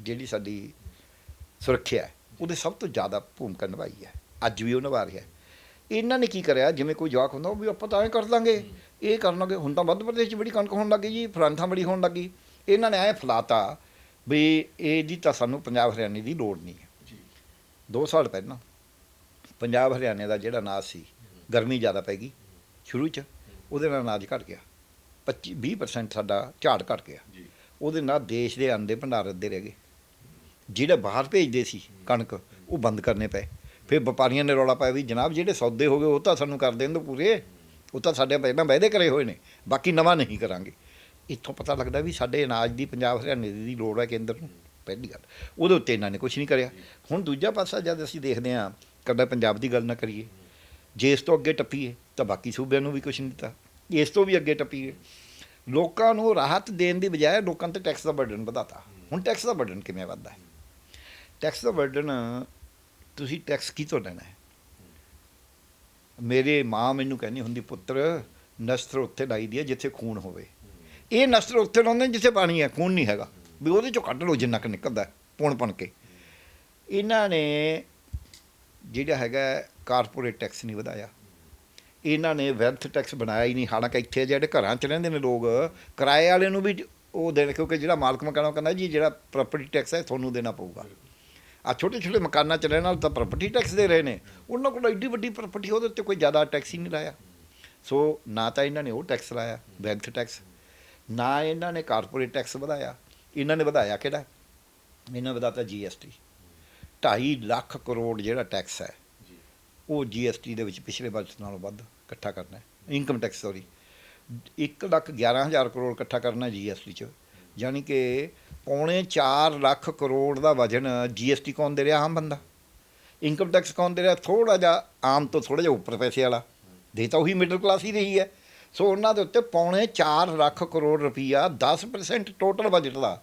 ਜਿਹੜੀ ਸਾਡੀ ਸੁਰੱਖਿਆ ਉਹਦੇ ਸਭ ਤੋਂ ਜ਼ਿਆਦਾ ਭੂਮਿਕਾ ਨਿਭਾਈ ਹੈ। ਅੱਜ ਵੀ ਉਹ ਨਿਭਾ ਰਿਹਾ ਹੈ। ਇਹਨਾਂ ਨੇ ਕੀ ਕਰਿਆ? ਜਿਵੇਂ ਕੋਈ ਜਵਾਕ ਹੁੰਦਾ ਉਹ ਵੀ ਆਪਾਂ ਤਾਂ ਐਂ ਕਰ ਲਾਂਗੇ। ਇਹ ਕਰ ਲਾਂਗੇ ਹੁਣ ਤਾਂ ਮੱਧ ਪ੍ਰਦੇਸ਼ 'ਚ ਬੜੀ ਕਣਕ ਹੋਣ ਲੱਗੀ ਜੀ ਫਲਾਂਥਾਂ ਬੜੀ ਹੋਣ ਲੱਗੀ ਇਹਨਾਂ ਨੇ ਐ ਫਲਾਤਾ ਵੀ ਇਹਦੀ ਤਾਂ ਸਾਨੂੰ ਪੰਜਾਬ ਹਰਿਆਣੇ ਦੀ ਲੋੜ ਨਹੀਂ ਹੈ। ਜੀ। ਦੋ ਸਾਲ ਪਹਿਲਾਂ ਪੰਜਾਬ ਹਰਿਆਣੇ ਦਾ ਜਿਹੜਾ ਅਨਾਜ ਸੀ ਗਰਮੀ ਜ਼ਿਆਦਾ ਪੈ ਗਈ ਸ਼ੁਰੂ 'ਚ ਉਹਦੇ ਨਾਲ ਅਨਾਜ ਘਟ ਗਿਆ। 25 20% ਸਾਡਾ ਝਾੜ ਘਟ ਗਿਆ। ਜੀ। ਉਹਦੇ ਨਾਲ ਦੇਸ਼ ਦੇ ਦੇ ਭੰਡਾਰ ਅੱਧੇ ਰਹਿ ਗਏ। ਜਿਹੜੇ ਬਾਹਰ ਭੇਜਦੇ ਸੀ ਕਣਕ ਉਹ ਬੰਦ ਕਰਨੇ ਪਏ। ਫਿਰ ਵਪਾਰੀਆਂ ਨੇ ਰੌਲਾ ਪਾਇਆ ਵੀ ਜਨਾਬ ਜਿਹੜੇ ਸੌਦੇ ਹੋ ਗਏ ਉਹ ਤਾਂ ਸਾਨੂੰ ਕਰ ਦੇਣ ਦਿਓ ਪੂਰੇ। ਉਹ ਤਾਂ ਸਾਡੇ ਪਹਿਲਾਂ ਵਾਅਦੇ ਕਰੇ ਹੋਏ ਨੇ, ਬਾਕੀ ਨਵਾਂ ਨਹੀਂ ਕਰਾਂਗੇ। ਇੱਥੋਂ ਪਤਾ ਲੱਗਦਾ ਵੀ ਸਾਡੇ ਅਨਾਜ ਦੀ, ਪੰਜਾਬ ਹਰਿਆਣੇ ਦੀ ਲੋੜ ਹੈ ਕੇਂਦਰ ਨੂੰ, ਪਹਿਲੀ ਗੱਲ। ਉਹਦੇ ਉੱਤੇ ਇਹਨਾਂ ਨੇ ਕੁਝ ਨਹੀਂ ਕਰਿਆ। ਹੁਣ ਦੂਜਾ ਪਾਸਾ ਜਦ ਅਸੀਂ ਦੇਖਦੇ ਹਾਂ, ਕਦਾ ਪੰਜਾਬ ਦੀ ਗੱਲ ਨਾ ਕਰੀਏ। ਜੇ ਇਸ ਤੋਂ ਅੱਗੇ ਟੱਪੀਏ, ਤਾਂ ਬਾਕੀ ਸੂਬਿਆਂ ਨੂੰ ਵੀ ਕੁਝ ਨਹੀਂ ਦਿੱਤਾ। ਇਸ ਤੋਂ ਵੀ ਅੱਗੇ ਟੱਪੀਏ। ਲੋਕਾਂ ਨੂੰ ਰਾਹਤ ਦੇਣ ਦੀ ਬਜਾਏ ਲੋਕਾਂ ਤੇ ਟੈਕਸ ਦਾ ਬਰਡਨ ਵਧਾਤਾ। ਹੁਣ ਟੈਕਸ ਦਾ ਬਰਡਨ ਕਿਵੇਂ ਵੱਧਦਾ? ਹੈ ਟੈਕਸ ਦਾ ਬਰਡਨ ਤੁਸੀਂ ਟੈਕਸ ਕੀ ਤੋਂ ਲੈਣਾ ਹੈ? ਮੇਰੇ ਮਾਂ ਮੈਨੂੰ ਕਹਿੰਦੀ ਹੁੰਦੀ ਪੁੱਤਰ ਨਸਤਰ ਉੱਥੇ ਲਾਈ ਦੀ ਹੈ ਜਿੱਥੇ ਖੂਨ ਹੋਵੇ। ਇਹ ਨਸਤਰ ਉੱਥੇ ਲਾਉਂਦੇ ਨੇ ਜਿੱਥੇ ਪਾਣੀ ਹੈ ਖੂਨ ਨਹੀਂ ਹੈਗਾ। ਵੀ ਉਹਦੇ ਚੋਂ ਕੱਢ ਲਓ ਜਿੰਨਾ ਕੁ ਨਿਕਲਦਾ ਹੈ, ਪੁਣ ਪਣ ਕੇ। ਇਹਨਾਂ ਨੇ ਜਿਹੜਾ ਹੈਗਾ ਕਾਰਪੋਰੇਟ ਟੈਕਸ ਨਹੀਂ ਵਧਾਇਆ। ਇਹਨਾਂ ਨੇ ਵੈਲਥ ਟੈਕਸ ਬਣਾਇਆ ਹੀ ਨਹੀਂ। ਹਾਲਾਂਕਿ ਇੱਥੇ ਜਿਹੜੇ ਘਰਾਂ 'ਚ ਰਹਿੰਦੇ ਨੇ ਲੋਕ ਕਿਰਾਏ ਵਾਲੇ ਨੂੰ ਵੀ ਉਹ ਦੇਣ ਕਿਉਂਕਿ ਜਿਹੜਾ ਮਾਲਕ ਮਕਾਨਾਂ ਉਹ ਕਹਿੰਦਾ ਜੀ ਜਿਹੜਾ ਪ੍ਰਾਪਰਟੀ ਟੈਕਸ ਹੈ ਤੁਹਾਨੂੰ ਦੇਣਾ ਪਊਗਾ। ਆ ਛੋਟੇ ਛੋਟੇ ਮਕਾਨਾਂ 'ਚ ਰਹਿਣ ਵਾਲੇ ਤਾਂ ਪ੍ਰਾਪਰਟੀ ਟੈਕਸ ਦੇ ਰਹੇ ਨੇ। ਉਹਨਾਂ ਕੋਲ ਐਡੀ ਵੱਡੀ ਪ੍ਰਾਪਰਟੀ ਉਹਦੇ ਉੱਤੇ ਕੋਈ ਜ਼ਿਆਦਾ ਟੈਕਸ ਹੀ ਨਹੀਂ ਲਾਇਆ। ਸੋ ਨਾ ਤਾਂ ਇਹਨਾਂ ਨੇ ਉਹ ਟੈਕਸ ਲਾਇਆ ਵੈਲਥ ਟੈਕਸ ਨਾ ਇਹਨਾਂ ਨੇ ਕਾਰਪੋਰੇਟ ਟੈਕਸ ਵਧਾਇਆ। ਇਹਨਾਂ ਨੇ ਵਧਾਇਆ ਕਿਹੜਾ? ਇਹਨਾਂ ਨੇ ਵਧਾਤਾ ਜੀਐਸਟੀ 2.5 ਲੱਖ ਕਰੋੜ ਜਿਹੜਾ ਟੈਕਸ ਹੈ ਜੀ ਉਹ ਜੀਐਸਟੀ ਦੇ ਵਿੱਚ ਪਿਛਲੇ ਬਜਟ ਨਾਲੋਂ ਵੱਧ ਇਕੱਠਾ ਕਰਨਾ ਹੈ। Income tax sorry 1 lakh 11000 crore ਇਕੱਠਾ ਕਰਨਾ ਜੀਐਸਟੀ ਚ। ਯਾਨੀ ਕਿ ਪੌਣੇ 4 ਲੱਖ ਕਰੋੜ ਦਾ ਵਜਨ ਜੀਐਸਟੀ ਕੌਣ ਦੇ ਰਿਹਾ ਆਮ ਬੰਦਾ? ਇਨਕਮ ਟੈਕਸ ਕੌਣ ਦੇ ਰਿਹਾ? ਥੋੜਾ ਜਿਹਾ, ਆਮ ਤੋਂ ਥੋੜਾ ਜਿਹਾ ਉੱਪਰ ਪੈਸੇ ਵਾਲਾ। ਦੇ ਤਾਂ ਉਹੀ ਮਿਡਲ ਕਲਾਸ ਹੀ ਰਹੀ ਹੈ। ਸੋ ਉਹਨਾਂ ਦੇ ਉੱਤੇ ਪੌਣੇ 4 ਲੱਖ ਕਰੋੜ ਰੁਪਈਆ 10% ਟੋਟਲ ਬਜਟ ਦਾ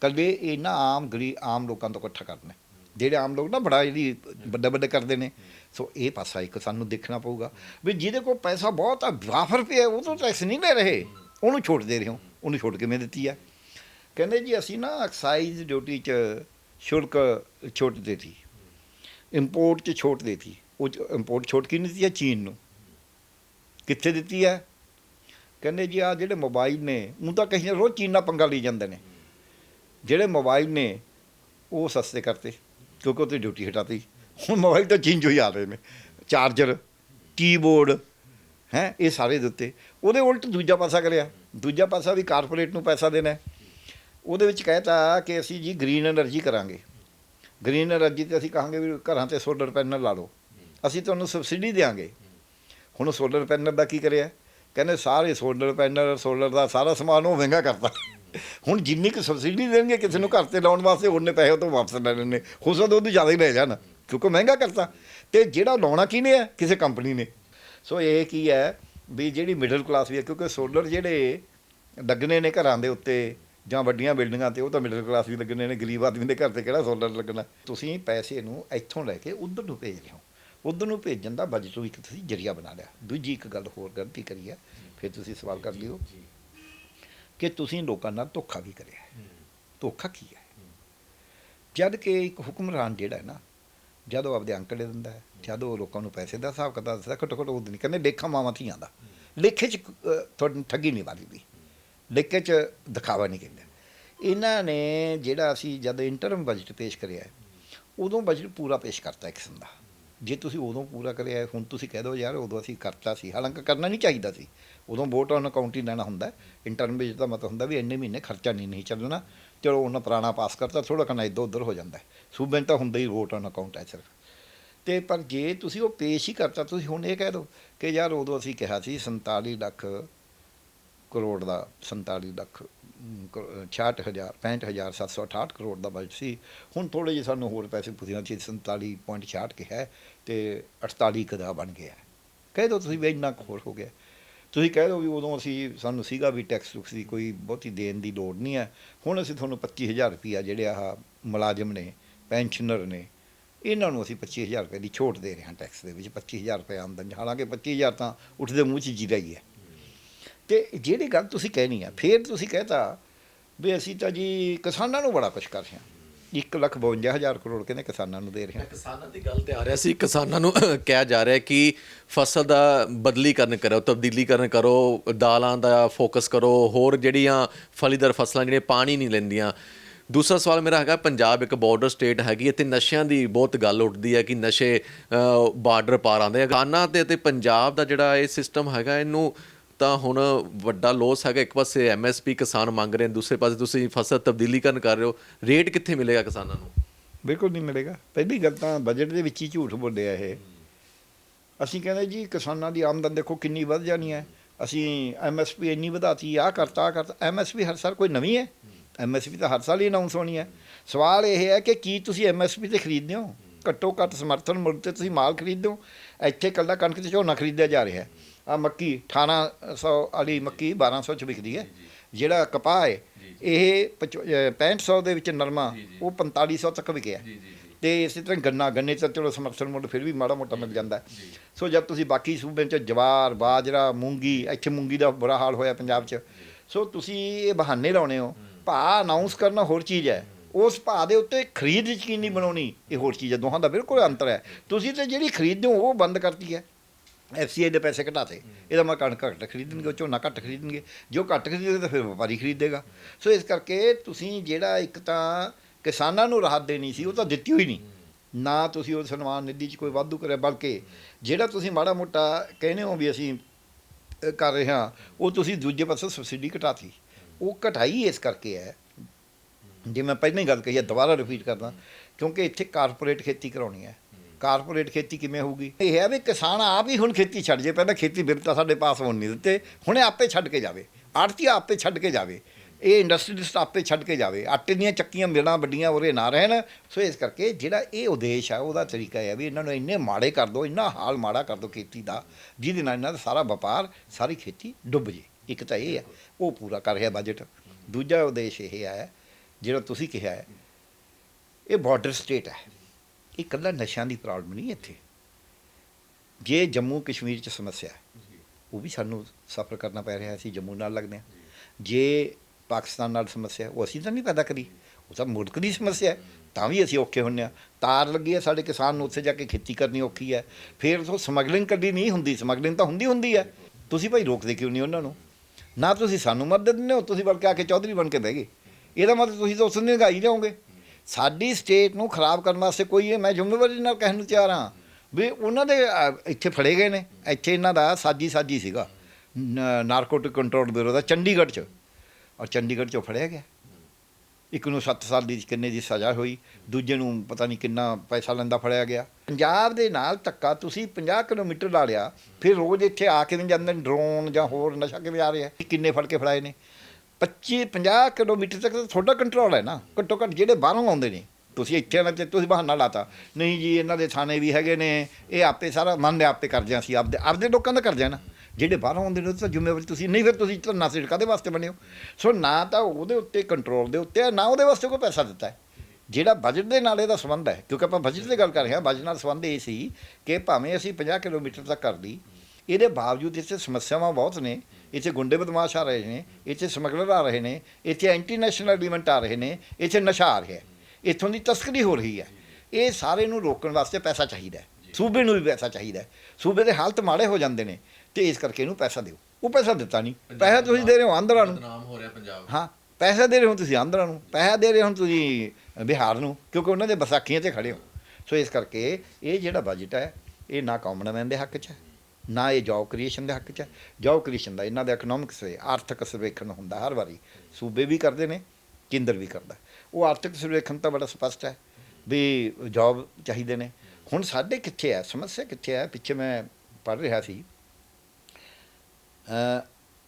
ਕੱਲੇ ਇਹਨਾਂ ਆਮ ਗਰੀ ਆਮ ਲੋਕਾਂ ਤੋਂ ਇਕੱਠਾ ਕਰਨਾ ਜਿਹੜੇ ਆਮ ਲੋਕ ਨਾ ਬੜਾ ਜਿਹੜੀ ਵੱਡੇ ਵੱਡੇ ਕਰਦੇ ਨੇ। ਸੋ ਇਹ ਪਾਸਾ ਇੱਕ ਸਾਨੂੰ ਦੇਖਣਾ ਪਊਗਾ। ਵੀ ਜਿਹਦੇ ਕੋਲ ਪੈਸਾ ਬਹੁਤ ਆ, ਵਾਫਰ ਪਿਆ, ਉਹ ਤੋਂ ਟੈਕਸ ਨਹੀਂ ਲੈ ਰਹੇ। ਉਹਨੂੰ ਛੋਟ ਦੇ ਰਹੇ ਹੋ। ਉਹਨੂੰ ਛੋਟ ਕਿਵੇਂ ਦਿੱਤੀ ਆ? ਕਹਿੰਦੇ ਜੀ ਅਸੀਂ ਨਾ ਐਕਸਾਈਜ਼ ਡਿਊਟੀ 'ਚ ਸ਼ੁਲਕ ਛੋਟ ਦਿੱਤੀ। ਇੰਪੋਰਟ 'ਚ ਛੋਟ ਦੇਤੀ। ਉਹ ਇੰਪੋਰਟ ਛੋਟ ਕਿਹਨੂੰ ਦਿੱਤੀ ਹੈ ਚੀਨ ਨੂੰ। ਕਿੱਥੇ ਦਿੱਤੀ ਹੈ ਕਹਿੰਦੇ ਜੀ ਆ ਜਿਹੜੇ ਮੋਬਾਈਲ ਨੇ ਉਹ ਤਾਂ ਕਹੀਂ ਰੋਜ਼ ਚੀਨ ਨਾਲ ਪੰਗਾ ਲਈ ਜਾਂਦੇ ਨੇ। ਜਿਹੜੇ ਮੋਬਾਈਲ ਨੇ, ਉਹ ਸਸਤੇ ਕਰਤੇ, ਕਿਉਂਕਿ ਉਹਤੇ ਡਿਊਟੀ ਹਟਾਤੀ। ਹੁਣ ਮੋਬਾਈਲ ਤਾਂ ਚੀਨ ਚੋਂ ਹੀ ਆ ਰਹੇ ਨੇ। ਚਾਰਜਰ ਕੀਬੋਰਡ ਹੈ, ਇਹ ਸਾਰੇ ਦਿੱਤੇ। ਉਹਦੇ ਉਲਟ ਦੂਜਾ ਪਾਸਾ ਕਰਿਆ। ਦੂਜਾ ਪਾਸਾ ਵੀ ਕਾਰਪੋਰੇਟ ਨੂੰ ਪੈਸਾ ਦੇਣਾ। ਉਹਦੇ ਵਿੱਚ ਕਹਿਤਾ ਕਿ ਅਸੀਂ ਜੀ ਗ੍ਰੀਨ એનર્ਜੀ ਕਰਾਂਗੇ। ਗ੍ਰੀਨ એનર્ਜੀ ਤੇ ਅਸੀਂ ਕਹਾਂਗੇ ਵੀ ਘਰਾਂ ਤੇ ਸੋਲਰ ਪੈਨਲ ਲਾ ਲਓ। ਅਸੀਂ ਤੁਹਾਨੂੰ ਸਬਸਿਡੀ ਦੇਾਂਗੇ ਹੁਣ ਸੋਲਰ ਪੈਨਲ ਦਾ ਕੀ ਕਰਿਆ? ਕਹਿੰਦੇ ਸਾਰੇ ਸੋਲਰ ਪੈਨਲ ਸੋਲਰ ਦਾ ਸਾਰਾ ਸਮਾਨ ਉਹ ਮਹਿੰਗਾ ਕਰਤਾ। ਹੁਣ ਜਿੰਨੀ ਕੁ ਸਬਸਿਡੀ ਦੇਣਗੇ ਕਿਸੇ ਨੂੰ ਘਰ ਤੇ ਲਾਉਣ ਵਾਸਤੇ, ਉਹਨੇ ਪੈਸੇ ਉਹ ਤੋਂ ਵਾਪਸ ਲੈ ਲੈਣੇ। ਹੋ ਸਕਦਾ ਉਹਦੇ ਜ਼ਿਆਦਾ ਹੀ ਲੈ ਜਾਣਾ, ਕਿਉਂਕਿ ਮਹਿੰਗਾ ਕਰਤਾ। ਤੇ ਜਿਹੜਾ ਲਾਉਣਾ ਕਿਹਨੇ ਆ? ਕਿਸੇ ਕੰਪਨੀ ਨੇ। ਸੋ ਇਹ ਕੀ ਹੈ ਵੀ ਜਿਹੜੀ ਮਿਡਲ ਕਲਾਸ ਵੀ ਹੈ, ਕਿਉਂਕਿ ਸੋਲਰ ਜਿਹੜੇ ਲੱਗਣੇ ਨੇ ਘਰਾਂ ਦੇ ਉੱਤੇ ਜਾਂ ਵੱਡੀਆਂ ਬਿਲਡਿੰਗਾਂ ਤੇ ਉਹ ਤਾਂ ਮਿਡਲ ਕਲਾਸ ਵੀ ਲੱਗਣੇ ਨੇ ਗਰੀਬ ਆਦਮੀ ਦੇ ਘਰ ਤੇ ਕਿਹੜਾ ਸੋਲਰ ਲੱਗਣਾ। ਤੁਸੀਂ ਪੈਸੇ ਨੂੰ ਇੱਥੋਂ ਲੈ ਕੇ ਉਧਰ ਨੂੰ ਭੇਜ ਰਹੇ ਹੋ। ਉਧਰ ਨੂੰ ਭੇਜਣ ਦਾ ਬਜਟ ਨੂੰ ਇੱਕ ਤੁਸੀਂ ਜਰੀਆ ਬਣਾ ਲਿਆ। ਦੂਜੀ ਇੱਕ ਗੱਲ ਹੋਰ ਗਲਤੀ ਕਰੀ ਹੈ ਫਿਰ ਤੁਸੀਂ ਸਵਾਲ ਕਰ ਲਿਓ ਕਿ ਤੁਸੀਂ ਲੋਕਾਂ ਨਾਲ ਧੋਖਾ ਵੀ ਕਰਿਆ ਧੋਖਾ ਕੀ ਹੈ? ਜਦ ਕਿ ਇੱਕ ਹੁਕਮਰਾਨ ਜਿਹੜਾ ਹੈ ਨਾ ਜਦੋਂ ਆਪਦੇ ਅੰਕੜੇ ਦਿੰਦਾ ਹੈ ਜਦੋਂ ਲੋਕਾਂ ਨੂੰ ਪੈਸੇ ਦਾ ਹਿਸਾਬ ਕਿਤਾਬ ਦੱਸਦਾ ਘੱਟੋ ਘੱਟ ਉਹ ਨਹੀਂ ਕਹਿੰਦੇ ਲੇਖਾ ਮਾਵਾਂ ਧੀਆਂ ਦਾ। ਲੇਖੇ 'ਚ ਤੁਹਾਨੂੰ ਠੱਗੀ ਨਹੀਂ ਵਾਲੀ ਦੀ ਲੇਖੇ 'ਚ ਦਿਖਾਵਾ ਨਹੀਂ ਕਹਿੰਦਾ। ਇਹਨਾਂ ਨੇ ਜਿਹੜਾ ਅਸੀਂ ਜਦ ਇੰਟਰਮ ਬਜਟ ਪੇਸ਼ ਕਰਿਆ, ਉਦੋਂ ਬਜਟ ਪੂਰਾ ਪੇਸ਼ ਕਰਤਾ ਇੱਕ ਕਿਸਮ ਦਾ ਜੇ ਤੁਸੀਂ ਉਦੋਂ ਪੂਰਾ ਕਰਿਆ, ਹੁਣ ਤੁਸੀਂ ਕਹਿ ਦਿਓ ਯਾਰ ਉਦੋਂ ਅਸੀਂ ਕਰਤਾ ਸੀ। ਹਾਲਾਂਕਿ ਕਰਨਾ ਨਹੀਂ ਚਾਹੀਦਾ ਸੀ। ਉਦੋਂ ਵੋਟ ਔਨ ਅਕਾਊਂਟ ਹੀ ਲੈਣਾ ਹੁੰਦਾ ਇੰਟਰਮ ਬਜਟ ਦਾ ਮਤਲਬ ਹੁੰਦਾ ਵੀ ਇੰਨੇ ਮਹੀਨੇ ਖਰਚਾ ਨਹੀਂ ਨਹੀਂ ਚੱਲਣਾ। ਚਲੋ ਉਹਨਾਂ ਪੁਰਾਣਾ ਪਾਸ ਕਰਤਾ ਥੋੜਾ ਕਨਾ ਇੱਧਰ ਉੱਧਰ ਹੋ ਜਾਂਦਾ ਹੈ। ਸੂਬੇ 'ਚ ਤਾਂ ਹੁੰਦਾ ਹੀ ਵੋਟ ਔਨ ਅਕਾਊਂਟ ਹੈ ਸਿਰਫ। ਤੇ ਪਰ ਜੇ ਤੁਸੀਂ ਉਹ ਪੇਸ਼ ਹੀ ਕਰਤਾ, ਤੁਸੀਂ ਹੁਣ ਇਹ ਕਹਿ ਦਿਓ ਕਿ ਯਾਰ ਉਦੋਂ ਅਸੀਂ ਕਿਹਾ ਸੀ 47 ਲੱਖ ਕਰੋੜ ਦਾ 47 ਲੱਖ ਅਮ, ਕਰ- 66000 65768 ਕਰੋੜ ਦਾ ਬਜਟ ਸੀ। ਹੁਣ ਥੋੜੇ ਜਿਹੇ ਸਾਨੂੰ ਹੋਰ ਪੈਸੇ ਪੁੱਛਣਾ ਸੀ 47.66 ਕਿਹਾ ਹੈ ਤੇ 48 ਕੁ ਦਾ ਬਣ ਗਿਆ ਕਹਿ ਦਿਓ ਤੁਸੀਂ ਵੀ ਇੰਨਾ ਕੁ ਹੋਰ ਹੋ ਗਿਆ ਤੁਸੀਂ ਕਹਿ ਦਿਓ ਵੀ ਉਦੋਂ ਅਸੀਂ ਸਾਨੂੰ ਸੀਗਾ ਵੀ ਟੈਕਸ ਟੁਕਸ ਦੀ ਕੋਈ ਬਹੁਤੀ ਦੇਣ ਦੀ ਲੋੜ ਨਹੀਂ ਹੈ। ਹੁਣ ਅਸੀਂ ਤੁਹਾਨੂੰ 25000 ਰੁਪਈਆ ਜਿਹੜੇ ਆਹ ਮੁਲਾਜ਼ਮ ਨੇ ਪੈਨਸ਼ਨਰ ਨੇ ਇਹਨਾਂ ਨੂੰ ਅਸੀਂ 25000 ਰੁਪਏ ਦੀ ਛੋਟ ਦੇ ਰਹੇ ਹਾਂ ਟੈਕਸ ਦੇ ਵਿੱਚ। 25000 ਰੁਪਏ ਆਮਦਨ ਹਾਲਾਂਕਿ 25000 ਤਾਂ ਉੱਠਦੇ ਮੂੰਹ 'ਚ ਜੀਦਾ ਹੀ ਹੈ। ਤੇ ਜਿਹੜੀ ਗੱਲ ਤੁਸੀਂ ਕਹਿਣੀ ਆ, ਫਿਰ ਤੁਸੀਂ ਕਹਿਤਾ ਵੀ ਅਸੀਂ ਤਾਂ ਜੀ ਕਿਸਾਨਾਂ ਨੂੰ ਬੜਾ ਕੁਛ ਕਰ ਰਹੇ ਹਾਂ। 152000 ਕਰੋੜ ਕਹਿੰਦੇ ਕਿਸਾਨਾਂ ਨੂੰ ਦੇ ਰਹੇ ਹਾਂ ਕਿਸਾਨਾਂ ਦੀ ਗੱਲ ਤੇ ਆ ਰਿਹਾ ਸੀ, ਕਿਸਾਨਾਂ ਨੂੰ ਕਿਹਾ ਜਾ ਰਿਹਾ ਕਿ ਫਸਲ ਦਾ ਬਦਲੀਕਰਨ ਕਰੋ, ਤਬਦੀਲੀਕਰਨ ਕਰੋ, ਦਾਲਾਂ ਦਾ ਫੋਕਸ ਕਰੋ, ਹੋਰ ਜਿਹੜੀਆਂ ਫਲੀਦਾਰ ਫਸਲਾਂ ਜਿਹੜੀਆਂ ਪਾਣੀ ਨਹੀਂ ਲੈਂਦੀਆਂ। ਦੂਸਰਾ ਸਵਾਲ ਮੇਰਾ ਹੈਗਾ, ਪੰਜਾਬ ਇੱਕ ਬਾਰਡਰ ਸਟੇਟ ਹੈਗੀ ਹੈ ਨਸ਼ਿਆਂ ਦੀ ਬਹੁਤ ਗੱਲ ਉੱਠਦੀ ਹੈ ਕਿ ਨਸ਼ੇ ਬਾਰਡਰ ਪਾਰ ਆਉਂਦੇ ਆ। ਗਾਨਾ ਤੇ ਤੇ ਪੰਜਾਬ ਦਾ ਜਿਹੜਾ ਇਹ ਸਿਸਟਮ ਹੈਗਾ, ਇਹਨੂੰ ਤਾਂ ਹੁਣ ਵੱਡਾ ਲੋਸ ਹੈਗਾ। ਇੱਕ ਪਾਸੇ ਐਮਐਸਪੀ ਕਿਸਾਨ ਮੰਗ ਰਹੇ ਨੇ, ਦੂਸਰੇ ਪਾਸੇ ਤੁਸੀਂ ਫਸਲ ਤਬਦੀਲੀਕਰਨ ਕਰ ਰਹੇ ਹੋ। ਰੇਟ ਕਿੱਥੇ ਮਿਲੇਗਾ ਕਿਸਾਨਾਂ ਨੂੰ? ਬਿਲਕੁਲ ਨਹੀਂ ਮਿਲੇਗਾ। ਪਹਿਲੀ ਗੱਲ ਤਾਂ ਬਜਟ ਦੇ ਵਿੱਚ ਹੀ ਝੂਠ ਬੋਲਿਆ ਇਹ। ਅਸੀਂ ਕਹਿੰਦੇ ਜੀ, ਕਿਸਾਨਾਂ ਦੀ ਆਮਦਨ ਦੇਖੋ ਕਿੰਨੀ ਵੱਧ ਜਾਣੀ ਹੈ। ਅਸੀਂ ਐਮਐਸਪੀ ਇੰਨੀ ਵਧਾਤੀ ਆ ਕਰਤਾ, ਆਹ ਕਰਤਾ। ਐਮਐਸਪੀ ਹਰ ਸਾਲ ਕੋਈ ਨਵੀਂ ਹੈ? ਐਮਐਸਪੀ ਤਾਂ ਹਰ ਸਾਲ ਹੀ ਅਨਾਉਂਸ ਹੋਣੀ ਹੈ। ਸਵਾਲ ਇਹ ਹੈ ਕਿ ਕੀ ਤੁਸੀਂ ਐਮਐਸਪੀ ਤੇ ਖਰੀਦਦੇ ਹੋ? ਘੱਟੋ ਘੱਟ ਸਮਰਥਨ ਮੁੱਲ ਤੇ ਤੁਸੀਂ ਮਾਲ ਖਰੀਦਦੇ ਹੋ। ਇੱਥੇ ਇਕੱਲਾ ਕਣਕ ਤੇ ਝੋਨਾ ਖਰੀਦਿਆ ਜਾ ਰਿਹਾ ਹੈ। ਆ ਮੱਕੀ 1800 ਵਾਲੀ ਮੱਕੀ 1200 ਚ ਵਿਕਦੀ ਹੈ। ਜਿਹੜਾ ਕਪਾਹ ਹੈ ਇਹ 6500 ਦੇ ਵਿੱਚ ਨਰਮਾ ਉਹ 4500 ਤੱਕ ਵਿਕਿਆ। ਤੇ ਇਸੇ ਤਰ੍ਹਾਂ ਗੰਨਾ ਗੰਨੇ ਤੇ ਚਲੋ ਸਮਰਥਨ ਮੁੱਲ ਫਿਰ ਵੀ ਮਾੜਾ ਮੋਟਾ ਮਿਲ ਜਾਂਦਾ। ਸੋ ਜਦ ਤੁਸੀਂ ਬਾਕੀ ਸੂਬਿਆਂ ਚ ਜਵਾਰ ਬਾਜਰਾ ਮੂੰਗੀ ਇੱਥੇ ਮੂੰਗੀ ਦਾ ਬੁਰਾ ਹਾਲ ਹੋਇਆ ਪੰਜਾਬ ਚ। ਸੋ ਤੁਸੀਂ ਇਹ ਬਹਾਨੇ ਲਾਉਣੇ ਹੋ। ਭਾਅ ਅਨਾਉਂਸ ਕਰਨਾ ਹੋਰ ਚੀਜ਼ ਹੈ। ਉਸ ਭਾਅ ਦੇ ਉੱਤੇ ਖਰੀਦ ਯਕੀਨੀ ਬਣਾਉਣੀ। ਇਹ ਹੋਰ ਚੀਜ਼ ਹੈ। ਦੋਹਾਂ ਦਾ ਬਿਲਕੁਲ ਅੰਤਰ ਹੈ। ਤੁਸੀਂ ਤੇ ਜਿਹੜੀ ਖਰੀਦਦੇ ਹੋ ਉਹ ਬੰਦ ਕਰਤੀ ਹੈ। ਐਫਸੀਆਈ ਦੇ ਪੈਸੇ ਘਟਾਤੇ ਇਹਦਾ ਮੈਂ ਕਣਕ ਘੱਟ ਖਰੀਦਣਗੇ, ਉਹ ਝੋਨਾ ਘੱਟ ਖਰੀਦਣਗੇ। ਜੋ ਘੱਟ ਖਰੀਦੇਗਾ ਤਾਂ ਫਿਰ ਵਪਾਰੀ ਖਰੀਦੇਗਾ। ਸੋ ਇਸ ਕਰਕੇ ਤੁਸੀਂ ਜਿਹੜਾ ਇੱਕ ਤਾਂ ਕਿਸਾਨਾਂ ਨੂੰ ਰਾਹਤ ਦੇਣੀ ਸੀ, ਉਹ ਤਾਂ ਦਿੱਤੀ ਹੋਈ ਨਹੀਂ। ਨਾ ਤੁਸੀਂ ਉਹ ਸਨਮਾਨ ਨਿਧੀ 'ਚ ਕੋਈ ਵਾਧੂ ਕਰਿਆ, ਬਲਕਿ ਜਿਹੜਾ ਤੁਸੀਂ ਮਾੜਾ ਮੋਟਾ ਕਹਿੰਦੇ ਹੋ ਵੀ ਅਸੀਂ ਕਰ ਰਹੇ ਹਾਂ, ਉਹ ਤੁਸੀਂ ਦੂਜੇ ਪਾਸੇ ਸਬਸਿਡੀ ਘਟਾਤੀ। ਉਹ ਘਟਾਈ ਇਸ ਕਰਕੇ ਹੈ। ਜੇ ਮੈਂ ਪਹਿਲਾਂ ਹੀ ਗੱਲ ਕਹੀ ਹੈ ਦੁਬਾਰਾ ਰਿਪੀਟ ਕਰਦਾ, ਕਿਉਂਕਿ ਇੱਥੇ ਕਾਰਪੋਰੇਟ ਖੇਤੀ ਕਰਾਉਣੀ ਹੈ। ਕਾਰਪੋਰੇਟ ਖੇਤੀ ਕਿਵੇਂ ਹੋਊਗੀ? ਇਹ ਹੈ ਵੀ ਕਿਸਾਨ ਆਪ ਹੀ ਹੁਣ ਖੇਤੀ ਛੱਡ ਜੇ, ਪਹਿਲਾਂ ਖੇਤੀ ਬਿਰਤਾ ਸਾਡੇ ਪਾਸ ਹੋਣ ਨਹੀਂ ਦਿੱਤੇ, ਹੁਣੇ ਆਪੇ ਛੱਡ ਕੇ ਜਾਵੇ। ਆੜਤੀ ਆਪੇ ਛੱਡ ਕੇ ਜਾਵੇ। ਇਹ ਇੰਡਸਟਰੀਲਿਸਟ ਆਪੇ ਛੱਡ ਕੇ ਜਾਵੇ। ਆਟੇ ਦੀਆਂ ਚੱਕੀਆਂ ਮਿਲਾਂ ਵੱਡੀਆਂ ਉਰੇ ਨਾ ਰਹਿਣ, ਸੋ ਇਸ ਕਰਕੇ ਜਿਹੜਾ ਇਹ ਉਦੇਸ਼ ਹੈ ਉਹਦਾ ਤਰੀਕਾ ਹੈ ਵੀ ਇਹਨਾਂ ਨੂੰ ਇੰਨੇ ਮਾੜੇ ਕਰ ਦਿਓ ਇੰਨਾ ਹਾਲ ਮਾੜਾ ਕਰ ਦਿਓ ਖੇਤੀ ਦਾ, ਜਿਹਦੇ ਨਾਲ ਇਹਨਾਂ ਦਾ ਸਾਰਾ ਵਪਾਰ, ਸਾਰੀ ਖੇਤੀ ਡੁੱਬ ਜੇ। ਇੱਕ ਤਾਂ ਇਹ ਹੈ ਉਹ ਪੂਰਾ ਕਰ ਰਿਹਾ ਬਜਟ ਦੂਜਾ ਉਦੇਸ਼ ਇਹ ਹੈ ਜਿਹੜਾ ਤੁਸੀਂ ਕਿਹਾ ਹੈ, ਇਹ ਬਾਰਡਰ ਸਟੇਟ ਹੈ। ਇਹ ਇਕੱਲਾ ਨਸ਼ਿਆਂ ਦੀ ਪ੍ਰੋਬਲਮ ਨਹੀਂ ਇੱਥੇ। ਜੇ ਜੰਮੂ ਕਸ਼ਮੀਰ 'ਚ ਸਮੱਸਿਆ ਹੈ ਉਹ ਵੀ ਸਾਨੂੰ ਸਫਰ ਕਰਨਾ ਪੈ ਰਿਹਾ ਅਸੀਂ ਜੰਮੂ ਨਾਲ ਲੱਗਦੇ ਹਾਂ। ਜੇ। ਪਾਕਿਸਤਾਨ ਨਾਲ ਸਮੱਸਿਆ ਉਹ ਅਸੀਂ ਤਾਂ ਨਹੀਂ ਪੈਦਾ ਕਰੀ। ਉਹ ਤਾਂ ਮੁਲਕ ਦੀ ਸਮੱਸਿਆ ਹੈ ਤਾਂ ਵੀ ਅਸੀਂ ਔਖੇ ਹੁੰਨੇ ਆ ਤਾਰ ਲੱਗੀ ਹੈ ਸਾਡੇ ਕਿਸਾਨ ਨੂੰ ਉੱਥੇ ਜਾ ਕੇ ਖੇਤੀ ਕਰਨੀ ਔਖੀ ਹੈ। ਫਿਰ ਉਹ ਸਮਗਲਿੰਗ ਕੱਢੀ ਨਹੀਂ ਹੁੰਦੀ ਸਮਗਲਿੰਗ ਤਾਂ ਹੁੰਦੀ ਹੁੰਦੀ ਹੈ। ਤੁਸੀਂ ਭਾਈ ਰੋਕਦੇ ਕਿਉਂ ਨਹੀਂ ਉਹਨਾਂ ਨੂੰ? ਨਾ ਤੁਸੀਂ ਸਾਨੂੰ ਮਦਦ ਦਿੰਦੇ ਹੋ ਤੁਸੀਂ ਬਲਕਿ ਆ ਕੇ ਚੌਧਰੀ ਬਣ ਕੇ ਬਹਿ ਗਏ। ਇਹਦਾ ਮਤਲਬ ਤੁਸੀਂ ਤਾਂ ਉਸ ਨੂੰ ਨਿਗਾਈ ਜਾਓਗੇ ਸਾਡੀ ਸਟੇਟ ਨੂੰ ਖਰਾਬ ਕਰਨ ਵਾਸਤੇ ਕੋਈ ਇਹ ਮੈਂ ਜ਼ਿੰਮੇਵਾਰੀ ਨਾਲ ਕਹਿਣ ਨੂੰ ਤਿਆਰ ਹਾਂ ਵੀ ਉਹਨਾਂ ਦੇ ਇੱਥੇ ਫੜੇ ਗਏ ਨੇ। ਇੱਥੇ ਇਹਨਾਂ ਦਾ ਸਾਜੀ ਸਾਜੀ ਸੀਗਾ ਨਾਰਕੋਟਿਕ ਕੰਟਰੋਲ ਬਿਊਰੋ ਦਾ ਚੰਡੀਗੜ੍ਹ 'ਚ। ਔਰ ਚੰਡੀਗੜ੍ਹ 'ਚੋਂ ਫੜਿਆ ਗਿਆ। ਇੱਕ ਨੂੰ 7 ਸਾਲ ਦੀ ਕਿੰਨੇ ਦੀ ਸਜ਼ਾ ਹੋਈ, ਦੂਜੇ ਨੂੰ ਪਤਾ ਨਹੀਂ ਕਿੰਨਾ ਪੈਸਾ ਲੈਂਦਾ ਫੜਿਆ ਗਿਆ। ਪੰਜਾਬ ਦੇ ਨਾਲ ਧੱਕਾ, ਤੁਸੀਂ 50 ਕਿਲੋਮੀਟਰ ਲਾ ਲਿਆ, ਫਿਰ ਰੋਜ਼ ਇੱਥੇ ਆ ਕੇ ਨਹੀਂ ਜਾਂਦੇ ਡਰੋਨ ਜਾਂ ਹੋਰ ਨਸ਼ਾ ਕਿਵੇਂ ਆ ਰਿਹਾ? ਕਿੰਨੇ ਫੜ ਕੇ ਫੜਾਏ ਨੇ? 25 50 ਕਿਲੋਮੀਟਰ ਤੱਕ ਤਾਂ ਤੁਹਾਡਾ ਕੰਟਰੋਲ ਹੈ ਨਾ। ਘੱਟੋ ਘੱਟ ਜਿਹੜੇ ਬਾਹਰੋਂ ਆਉਂਦੇ ਨੇ, ਤੁਸੀਂ ਇੱਥੇ ਆਣਾ ਤੇ ਤੁਸੀਂ ਬਹਾਨਾ ਲਾਤਾ। ਨਹੀਂ ਜੀ, ਇਹਨਾਂ ਦੇ ਥਾਣੇ ਵੀ ਹੈਗੇ ਨੇ। ਇਹ ਆਪੇ ਸਾਰਾ ਮਨ ਮੰਨਦੇ ਆਪੇ ਕਰਦੇ ਹਾਂ ਅਸੀਂ, ਆਪਦੇ ਆਪਦੇ ਲੋਕਾਂ ਦਾ ਕਰਦੇ ਹਾਂ ਨਾ। ਜਿਹੜੇ ਬਾਹਰੋਂ ਆਉਂਦੇ ਨੇ, ਉਹ ਤਾਂ ਜ਼ਿੰਮੇਵਾਰੀ ਤੁਸੀਂ, ਨਹੀਂ ਫਿਰ ਤੁਸੀਂ ਧਰਨਾ ਸਿਰ ਕਾਦੇ ਵਾਸਤੇ ਬਣਿਓ ਸੋ ਨਾ ਤਾਂ ਉਹਦੇ ਉੱਤੇ ਕੰਟਰੋਲ ਦੇ ਉੱਤੇ ਨਾ ਉਹਦੇ ਵਾਸਤੇ ਕੋਈ ਪੈਸਾ ਦਿੱਤਾ ਹੈ। ਜਿਹੜਾ ਬਜਟ ਦੇ ਨਾਲ ਇਹਦਾ ਸੰਬੰਧ ਹੈ, ਕਿਉਂਕਿ ਆਪਾਂ ਬਜਟ ਦੀ ਗੱਲ ਕਰ ਰਹੇ ਹਾਂ ਬਜਟ ਨਾਲ ਸੰਬੰਧ ਇਹ ਸੀ ਕਿ ਭਾਵੇਂ ਅਸੀਂ 50 ਕਿਲੋਮੀਟਰ ਤੱਕ ਕਰ ਲਈ, ਇਹਦੇ ਬਾਵਜੂਦ ਇੱਥੇ ਸਮੱਸਿਆਵਾਂ ਬਹੁਤ ਨੇ। ਇੱਥੇ ਗੁੰਡੇ ਬਦਮਾਸ਼ ਆ ਰਹੇ ਨੇ ਇੱਥੇ ਸਮਗਲਰ ਆ ਰਹੇ ਨੇ ਇੱਥੇ ਐਂਟੀ ਨੈਸ਼ਨਲ ਐਲੀਮੈਂਟ ਆ ਰਹੇ ਨੇ ਇੱਥੇ ਨਸ਼ਾ ਆ ਰਿਹਾ ਇੱਥੋਂ ਦੀ ਤਸਕਰੀ ਹੋ ਰਹੀ ਹੈ। ਇਹ ਸਾਰੇ ਨੂੰ ਰੋਕਣ ਵਾਸਤੇ ਪੈਸਾ ਚਾਹੀਦਾ ਸੂਬੇ ਨੂੰ ਵੀ ਪੈਸਾ ਚਾਹੀਦਾ ਸੂਬੇ ਦੇ ਹਾਲਤ ਮਾੜੇ ਹੋ ਜਾਂਦੇ ਨੇ ਤੇ ਇਸ ਕਰਕੇ ਇਹਨੂੰ ਪੈਸਾ ਦਿਓ। ਉਹ ਪੈਸਾ ਦਿੱਤਾ ਨਹੀਂ। ਪੈਸਾ ਤੁਸੀਂ ਦੇ ਰਹੇ ਹੋ ਆਂਧਰਾ ਨੂੰ। ਬਦਨਾਮ ਹੋ ਰਿਹਾ ਪੰਜਾਬ। ਹਾਂ ਪੈਸਾ ਦੇ ਰਹੇ ਹੋ ਤੁਸੀਂ ਆਂਧਰਾ ਨੂੰ। ਪੈਸਾ ਦੇ ਰਹੇ ਹੋ ਤੁਸੀਂ ਬਿਹਾਰ ਨੂੰ ਕਿਉਂਕਿ ਉਹਨਾਂ ਦੇ ਵਿਸਾਖੀਆਂ ਤੇ ਖੜੇ ਹੋ। ਸੋ ਇਸ ਕਰਕੇ ਇਹ ਜਿਹੜਾ ਬਜਟ ਹੈ ਇਹ ਨਾ ਕਾਮਨ ਮੈਨ ਦੇ ਹੱਕ 'ਚ ਹੈ। ਨਾ ਇਹ ਜੌਬ ਕ੍ਰੀਏਸ਼ਨ ਦੇ ਹੱਕ 'ਚ ਹੈ। ਜੌਬ ਕ੍ਰੀਏਸ਼ਨ ਦਾ ਇਹਨਾਂ ਦਾ ਇਕਨੋਮਿਕਸ ਸਰਵੇ ਆਰਥਿਕ ਸਰਵੇਖਣ ਹੁੰਦਾ ਹਰ ਵਾਰੀ। ਸੂਬੇ ਵੀ ਕਰਦੇ ਨੇ, ਕੇਂਦਰ ਵੀ ਕਰਦਾ। ਉਹ ਆਰਥਿਕ ਸਰਵੇਖਣ ਤਾਂ ਬੜਾ ਸਪਸ਼ਟ ਹੈ ਵੀ ਜੌਬ ਚਾਹੀਦੇ ਨੇ। ਹੁਣ ਸਾਡੇ ਕਿੱਥੇ ਹੈ? ਸਮੱਸਿਆ ਕਿੱਥੇ ਹੈ? ਪਿੱਛੇ ਮੈਂ ਪੜ੍ਹ ਰਿਹਾ ਸੀ।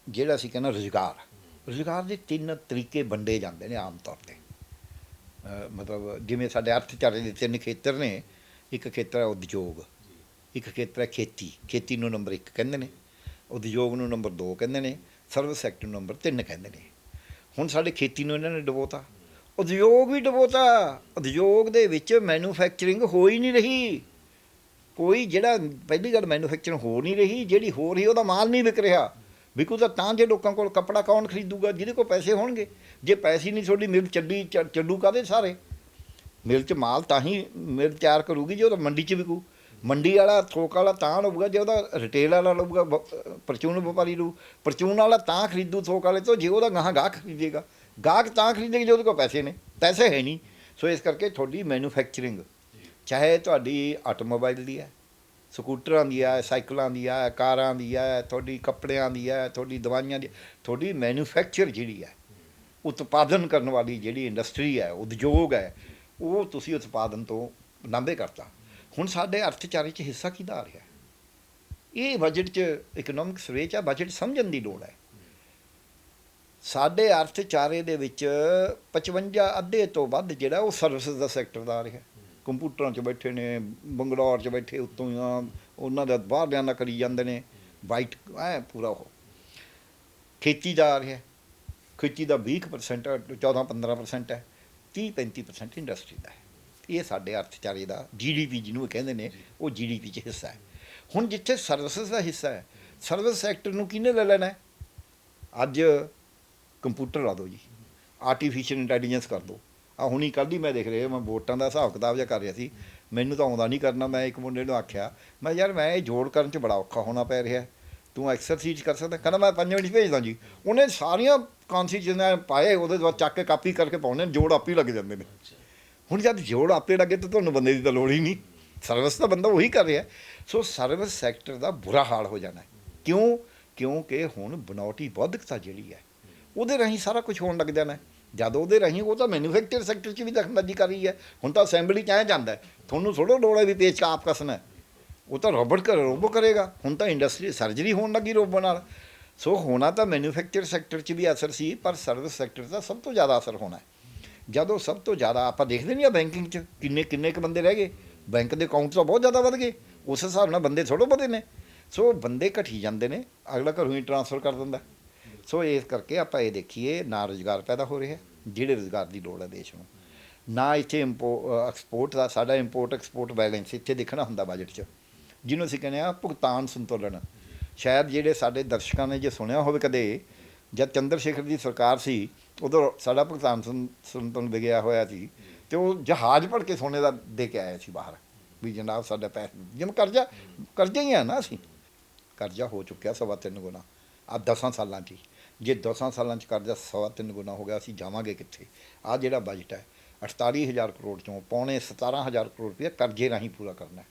ਜਿਹੜਾ ਅਸੀਂ ਕਹਿੰਦਾ ਰੁਜ਼ਗਾਰ। ਰੁਜ਼ਗਾਰ ਦੇ ਤਿੰਨ ਤਰੀਕੇ ਵੰਡੇ ਜਾਂਦੇ ਨੇ ਆਮ ਤੌਰ ਤੇ। ਮਤਲਬ ਜਿਵੇਂ ਸਾਡੇ ਅਰਥਚਾਰੇ ਦੇ ਤਿੰਨ ਖੇਤਰ ਨੇ। ਇੱਕ ਖੇਤਰ ਹੈ ਉਦਯੋਗ। ਇੱਕ ਖੇਤਰ ਹੈ ਖੇਤੀ ਖੇਤੀ ਨੂੰ ਨੰਬਰ 1 ਕਹਿੰਦੇ ਨੇ, ਉਦਯੋਗ ਨੂੰ ਨੰਬਰ 2 ਕਹਿੰਦੇ ਨੇ, ਸਰਵਿਸ ਸੈਕਟਰ ਨੂੰ ਨੰਬਰ 3 ਕਹਿੰਦੇ ਨੇ। ਹੁਣ ਸਾਡੇ ਖੇਤੀ ਨੂੰ ਇਹਨਾਂ ਨੇ ਡਬੋਤਾ। ਉਦਯੋਗ ਵੀ ਡਬੋਤਾ। ਉਦਯੋਗ ਦੇ ਵਿੱਚ ਮੈਨੂਫੈਕਚਰਿੰਗ ਹੋ ਹੀ ਨਹੀਂ ਰਹੀ। ਕੋਈ ਜਿਹੜਾ ਪਹਿਲੀ ਗੱਲ ਮੈਨੂਫੈਕਚਰਿੰਗ ਹੋ ਨਹੀਂ ਰਹੀ, ਜਿਹੜੀ ਹੋ ਰਹੀ ਉਹਦਾ ਮਾਲ ਨਹੀਂ ਵਿਕ ਰਿਹਾ। ਵਿਕੂ ਤਾਂ ਤਾਂ ਜੇ ਲੋਕਾਂ ਕੋਲ ਕੱਪੜਾ ਕੌਣ ਖਰੀਦੂਗਾ, ਜਿਹਦੇ ਕੋਲ ਪੈਸੇ ਹੋਣਗੇ। ਜੇ ਪੈਸੇ ਨਹੀਂ ਤੁਹਾਡੀ ਮਿਲ ਚੱਲੀ, ਚ- ਚੱਲੂ ਕਾਦੇ ਸਾਰੇ? ਮਿਲ ਚ ਮਾਲ ਤਾਂ ਹੀ, ਮਿਲ ਤਿਆਰ ਕਰੂਗੀ, ਜੇ ਉਹਦਾ ਮੰਡੀ ਚ ਵਿਕੂ। ਮੰਡੀ ਵਾਲਾ, ਥੋਕ ਵਾਲਾ ਤਾਂ ਲਊਗਾ, ਜੇ ਉਹਦਾ ਰਿਟੇਲ ਵਾਲਾ ਲਊਗਾ, ਵ- ਪਰਚੂਨ ਵਪਾਰੀ ਲਊ। ਪਰਚੂਨ ਵਾਲਾ ਤਾਂ ਖਰੀਦੂ ਥੋਕ ਵਾਲੇ ਤੋਂ, ਜੇ ਉਹਦਾ ਗਾਹਾਂ ਗਾਹਕ ਖਰੀਦੇਗਾ। ਗਾਹਕ ਤਾਂ ਖਰੀਦੇਗਾ ਜੇ ਉਹਦੇ ਕੋਲ ਪੈਸੇ ਨੇ। ਪੈਸੇ ਹੈ ਨਹੀਂ। ਸੋ ਇਸ ਕਰਕੇ ਤੁਹਾਡੀ ਮੈਨੂਫੈਕਚਰਿੰਗ ਚਾਹੇ ਤੁਹਾਡੀ ਆਟੋਮੋਬਾਈਲ ਦੀ ਹੈ, ਸਕੂਟਰਾਂ ਦੀ ਹੈ, ਸਾਈਕਲਾਂ ਦੀ ਹੈ, ਕਾਰਾਂ ਦੀ ਹੈ, ਤੁਹਾਡੀ ਕੱਪੜਿਆਂ ਦੀ ਹੈ, ਤੁਹਾਡੀ ਦਵਾਈਆਂ ਦੀ, ਤੁਹਾਡੀ ਮੈਨੂਫੈਕਚਰ ਜਿਹੜੀ ਹੈ, ਉਤਪਾਦਨ ਕਰਨ ਵਾਲੀ ਜਿਹੜੀ ਇੰਡਸਟਰੀ ਹੈ, ਉਦਯੋਗ ਹੈ, ਉਹ ਤੁਸੀਂ ਉਤਪਾਦਨ ਤੋਂ ਲਾਂਭੇ ਕਰਤਾ। ਹੁਣ ਸਾਡੇ ਅਰਥਚਾਰੇ 'ਚ ਹਿੱਸਾ ਕਿਹਦਾ ਆ ਰਿਹਾ? ਇਹ ਬਜਟ 'ਚ ਇਕਨੋਮਿਕ ਸਰਵੇ 'ਚ ਆ ਬਜਟ ਸਮਝਣ ਦੀ ਲੋੜ ਹੈ। ਸਾਡੇ ਅਰਥਚਾਰੇ ਦੇ ਵਿੱਚ 55 ਅੱਧੇ ਤੋਂ ਵੱਧ ਜਿਹੜਾ ਉਹ ਸਰਵਿਸ ਦਾ ਸੈਕਟਰ ਦਾ ਆ ਰਿਹਾ। ਕੰਪਿਊਟਰਾਂ 'ਚ ਬੈਠੇ ਨੇ, ਬੰਗਲੌਰ 'ਚ ਬੈਠੇ ਉੱਤੋਂ ਹੀ ਉਹਨਾਂ ਦਾ ਬਾਹਰ ਦਾ ਕਰੀ ਜਾਂਦੇ ਨੇ। ਵਾਈਟ ਐ ਪੂਰਾ ਉਹ। ਖੇਤੀ ਦਾ ਆ ਰਿਹਾ। ਖੇਤੀ ਦਾ 20% 14 15% ਹੈ। 30 35% ਇੰਡਸਟਰੀ ਦਾ ਹੈ। ਇਹ ਸਾਡੇ ਅਰਥਚਾਰੇ ਦਾ ਜੀਡੀਪੀ ਜਿਹਨੂੰ ਇਹ ਕਹਿੰਦੇ ਨੇ, ਉਹ ਜੀਡੀਪੀ 'ਚ ਹਿੱਸਾ ਹੈ। ਹੁਣ ਜਿੱਥੇ ਸਰਵਿਸਿਜ਼ ਦਾ ਹਿੱਸਾ ਹੈ ਸਰਵਿਸ ਸੈਕਟਰ ਨੂੰ ਕਿਹਨੇ ਲੈ ਲੈਣਾ ਅੱਜ ਕੰਪਿਊਟਰ ਲਾ ਦਿਓ ਜੀ। ਆਰਟੀਫੀਸ਼ੀਅਲ ਇੰਟੈਲੀਜੈਂਸ ਕਰ ਦਿਓ। ਆ ਹੁਣੀ ਕੱਲ੍ਹ ਹੀ ਮੈਂ ਦੇਖ ਰਿਹਾ, ਮੈਂ ਵੋਟਾਂ ਦਾ ਹਿਸਾਬ ਕਿਤਾਬ ਜਿਹਾ ਕਰ ਰਿਹਾ ਸੀ। ਮੈਨੂੰ ਤਾਂ ਆਉਂਦਾ ਨਹੀਂ ਕਰਨਾ, ਮੈਂ ਇੱਕ ਮੁੰਡੇ ਨੂੰ ਆਖਿਆ, ਮੈਂ ਯਾਰ, ਮੈਂ ਇਹ ਜੋੜ ਕਰਨ 'ਚ ਬੜਾ ਔਖਾ ਹੋਣਾ ਪੈ ਰਿਹਾ ਤੂੰ ਐਕਸਰਸਾਈਜ਼ ਕਰ ਸਕਦਾ? ਕਹਿੰਦਾ, ਮੈਂ ਪੰਜ ਮਿੰਟ ਭੇਜਦਾ ਜੀ। ਉਹਨੇ ਸਾਰੀਆਂ ਕੌਨਸੀਜਨ ਪਾਏ, ਉਹਦੇ ਬਾਅਦ ਚੱਕ ਕੇ ਕਾਪੀ ਕਰਕੇ ਪਾਉਣੇ ਜੋੜ ਆਪੇ ਹੀ ਲੱਗ ਜਾਂਦੇ ਨੇ। ਹੁਣ ਜਦ ਜੋੜ ਆਪੇ ਲੱਗੇ ਤਾਂ ਤੁਹਾਨੂੰ ਬੰਦੇ ਦੀ ਤਾਂ ਲੋੜ ਹੀ ਨਹੀਂ। ਸਰਵਿਸ ਤਾਂ ਬੰਦਾ ਉਹੀ ਕਰ ਰਿਹਾ ਸੋ ਸਰਵਿਸ ਸੈਕਟਰ ਦਾ ਬੁਰਾ ਹਾਲ ਹੋ ਜਾਣਾ ਕਿਉਂ? ਕਿਉਂਕਿ ਹੁਣ ਬਨੌਟੀ ਬੌਧਿਕਤਾ ਜਿਹੜੀ ਹੈ, ਉਹਦੇ ਰਾਹੀਂ ਸਾਰਾ ਕੁਝ ਹੋਣ ਲੱਗ ਜਾਣਾ ਜਦ ਉਹਦੇ ਰਾਹੀਂ ਉਹ ਤਾਂ ਮੈਨੂਫੈਕਚਰ ਸੈਕਟਰ 'ਚ ਵੀ ਦਖਲਅੰਦਾਜ਼ੀ ਕਰ ਰਹੀ ਹੈ। ਹੁਣ ਤਾਂ ਅਸੈਂਬਲੀ 'ਚ ਆਇਆ ਜਾਂਦਾ ਤੁਹਾਨੂੰ ਥੋੜ੍ਹਾ ਲੋੜ ਹੈ ਵੀ ਪੇਚ ਆਪ ਕਸਣਾ ਹੈ। ਉਹ ਤਾਂ ਰੋਬੋਟ ਕਰ ਰੋਬੋ ਕਰੇਗਾ। ਹੁਣ ਤਾਂ ਇੰਡਸਟਰੀ ਸਰਜਰੀ ਹੋਣ ਲੱਗੀ ਰੋਬੋ ਨਾਲ। ਸੋ ਹੋਣਾ ਤਾਂ ਮੈਨੂਫੈਕਚਰ ਸੈਕਟਰ 'ਚ ਵੀ ਅਸਰ ਸੀ, ਪਰ ਸਰਵਿਸ ਸੈਕਟਰ ਦਾ ਸਭ ਤੋਂ ਜ਼ਿਆਦਾ ਅਸਰ ਹੋਣਾ ਹੈ। ਜਦੋਂ ਸਭ ਤੋਂ ਜ਼ਿਆਦਾ ਆਪਾਂ ਦੇਖਦੇ ਨਹੀਂ ਆ ਬੈਂਕਿੰਗ 'ਚ ਕਿੰਨੇ ਕਿੰਨੇ ਕੁ ਬੰਦੇ ਰਹਿ ਗਏ। ਬੈਂਕ ਦੇ ਅਕਾਊਂਟ ਤਾਂ ਬਹੁਤ ਜ਼ਿਆਦਾ ਵੱਧ ਗਏ। ਉਸ ਹਿਸਾਬ ਨਾਲ ਬੰਦੇ ਥੋੜ੍ਹੇ ਵਧੇ ਨੇ। ਸੋ ਬੰਦੇ ਘਟੀ ਜਾਂਦੇ ਨੇ, ਅਗਲਾ ਘਰੋਂ ਹੀ ਟਰਾਂਸਫਰ ਕਰ ਦਿੰਦਾ। ਸੋ ਇਸ ਕਰਕੇ ਆਪਾਂ ਇਹ ਦੇਖੀਏ, ਨਾ ਰੁਜ਼ਗਾਰ ਪੈਦਾ ਹੋ ਰਿਹਾ, ਜਿਹੜੇ ਰੁਜ਼ਗਾਰ ਦੀ ਲੋੜ ਹੈ ਦੇਸ਼ ਨੂੰ। ਨਾ ਇੱਥੇ ਇੰਪੋ ਐਕਸਪੋਰਟ ਦਾ, ਸਾਡਾ ਇੰਪੋਰਟ ਐਕਸਪੋਰਟ ਬੈਲੈਂਸ ਇੱਥੇ ਦੇਖਣਾ ਹੁੰਦਾ ਬਜਟ 'ਚ। ਜਿਹਨੂੰ ਅਸੀਂ ਕਹਿੰਦੇ ਆ ਭੁਗਤਾਨ ਸੰਤੁਲਨ। ਸ਼ਾਇਦ ਜਿਹੜੇ ਸਾਡੇ ਦਰਸ਼ਕਾਂ ਨੇ ਜੇ ਸੁਣਿਆ ਹੋਵੇ ਕਦੇ, ਜਦ ਚੰਦਰ ਸ਼ੇਖਰ ਦੀ ਸਰਕਾਰ ਸੀ ਉਦੋਂ ਸਾਡਾ ਭਗਤਾਨ ਸੰ- ਵਿਗਿਆ ਹੋਇਆ ਸੀ ਤੇ ਉਹ ਜਹਾਜ਼ ਭਰ ਕੇ ਸੋਨੇ ਦਾ ਦੇ ਕੇ ਆਇਆ ਸੀ ਬਾਹਰ ਵੀ ਜਨਾਬ ਸਾਡਾ ਪੈਸਾ ਜਿਵੇਂ ਕਰਜ਼ਾ ਕਰਜ਼ਾ ਹੀ ਆ ਨਾ ਅਸੀਂ। ਕਰਜ਼ਾ ਹੋ ਚੁੱਕਿਆ ਸਵਾ ਤਿੰਨ ਗੁਣਾ। ਆ 10 ਸਾਲਾਂ 'ਚ ਹੀ। ਜੇ 10 ਸਾਲਾਂ 'ਚ ਕਰਜ਼ਾ ਸਵਾ ਤਿੰਨ ਗੁਣਾ ਹੋ ਗਿਆ, ਅਸੀਂ ਜਾਵਾਂਗੇ ਕਿੱਥੇ? ਆ ਜਿਹੜਾ ਬਜਟ ਹੈ 48000 ਕਰੋੜ ਚੋਂ ਪੌਣੇ 17000 ਕਰੋੜ ਰੁਪਏ ਕਰਜ਼ੇ ਰਾਹੀਂ ਪੂਰਾ ਕਰਨਾ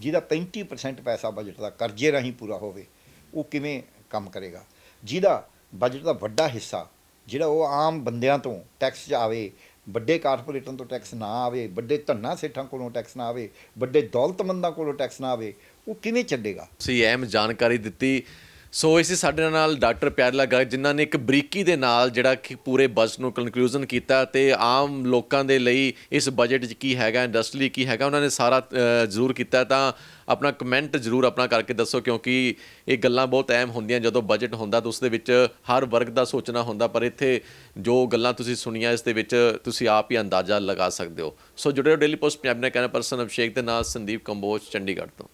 ਜਿਹਦਾ 35% ਪੈਸਾ ਬਜਟ ਦਾ ਕਰਜ਼ੇ ਰਾਹੀਂ ਪੂਰਾ ਹੋਵੇ, ਉਹ ਕਿਵੇਂ ਕੰਮ ਕਰੇਗਾ? ਜਿਹਦਾ ਬਜਟ ਦਾ ਵੱਡਾ ਹਿੱਸਾ ਜਿਹੜਾ ਉਹ ਆਮ ਬੰਦਿਆਂ ਤੋਂ ਟੈਕਸ 'ਚ ਆਵੇ, ਵੱਡੇ ਕਾਰਪੋਰੇਟਾਂ ਤੋਂ ਟੈਕਸ ਨਾ ਆਵੇ, ਵੱਡੇ ਧੰਨਾ ਸੇਠਾਂ ਕੋਲੋਂ ਟੈਕਸ ਨਾ ਆਵੇ, ਵੱਡੇ ਦੌਲਤਮੰਦਾਂ ਕੋਲੋਂ ਟੈਕਸ ਨਾ ਆਵੇ, ਉਹ ਕਿਵੇਂ ਚੱਲੇਗਾ? ਤੁਸੀਂ ਅਹਿਮ ਜਾਣਕਾਰੀ ਦਿੱਤੀ ਸੋ ਇਸੇ ਸਾਡੇ ਨਾਲ ਡਾਕਟਰ ਪਿਆਰਲਾ ਗਰਗ, ਜਿਨ੍ਹਾਂ ਨੇ ਇੱਕ ਬਰੀਕੀ ਦੇ ਨਾਲ ਜਿਹੜਾ ਕਿ ਪੂਰੇ ਬਜਟ ਨੂੰ ਕਨਕਲੂਜਨ ਕੀਤਾ ਤੇ ਆਮ ਲੋਕਾਂ ਦੇ ਲਈ ਇਸ ਬਜਟ 'ਚ ਕੀ ਹੈਗਾ ਇੰਡਸਟਰੀ ਕੀ ਹੈਗਾ, ਉਹਨਾਂ ਨੇ ਸਾਰਾ ਜ਼ਰੂਰ ਕੀਤਾ। ਤਾਂ ਆਪਣਾ ਕਮੈਂਟ ਜ਼ਰੂਰ ਆਪਣਾ ਕਰਕੇ ਦੱਸੋ, ਕਿਉਂਕਿ ਇਹ ਗੱਲਾਂ ਬਹੁਤ ਅਹਿਮ ਹੁੰਦੀਆਂ। ਜਦੋਂ ਬਜਟ ਹੁੰਦਾ ਤਾਂ ਉਸ ਦੇ ਵਿੱਚ ਹਰ ਵਰਗ ਦਾ ਸੋਚਣਾ ਹੁੰਦਾ, ਪਰ ਇੱਥੇ ਜੋ ਗੱਲਾਂ ਤੁਸੀਂ ਸੁਣੀਆਂ, ਇਸ ਦੇ ਵਿੱਚ ਤੁਸੀਂ ਆਪ ਹੀ ਅੰਦਾਜ਼ਾ ਲਗਾ ਸਕਦੇ ਹੋ। ਸੋ ਜੁੜੇ ਰਹੋ ਡੇਲੀ ਪੋਸਟ ਪੰਜਾਬ ਨਾਲ ਕਹਿਣਾ ਪਰਸਨ ਅਭਿਸ਼ੇਕ ਦੇ ਨਾਲ ਸੰਦੀਪ ਕੰਬੋਜ, ਚੰਡੀਗੜ੍ਹ ਤੋਂ।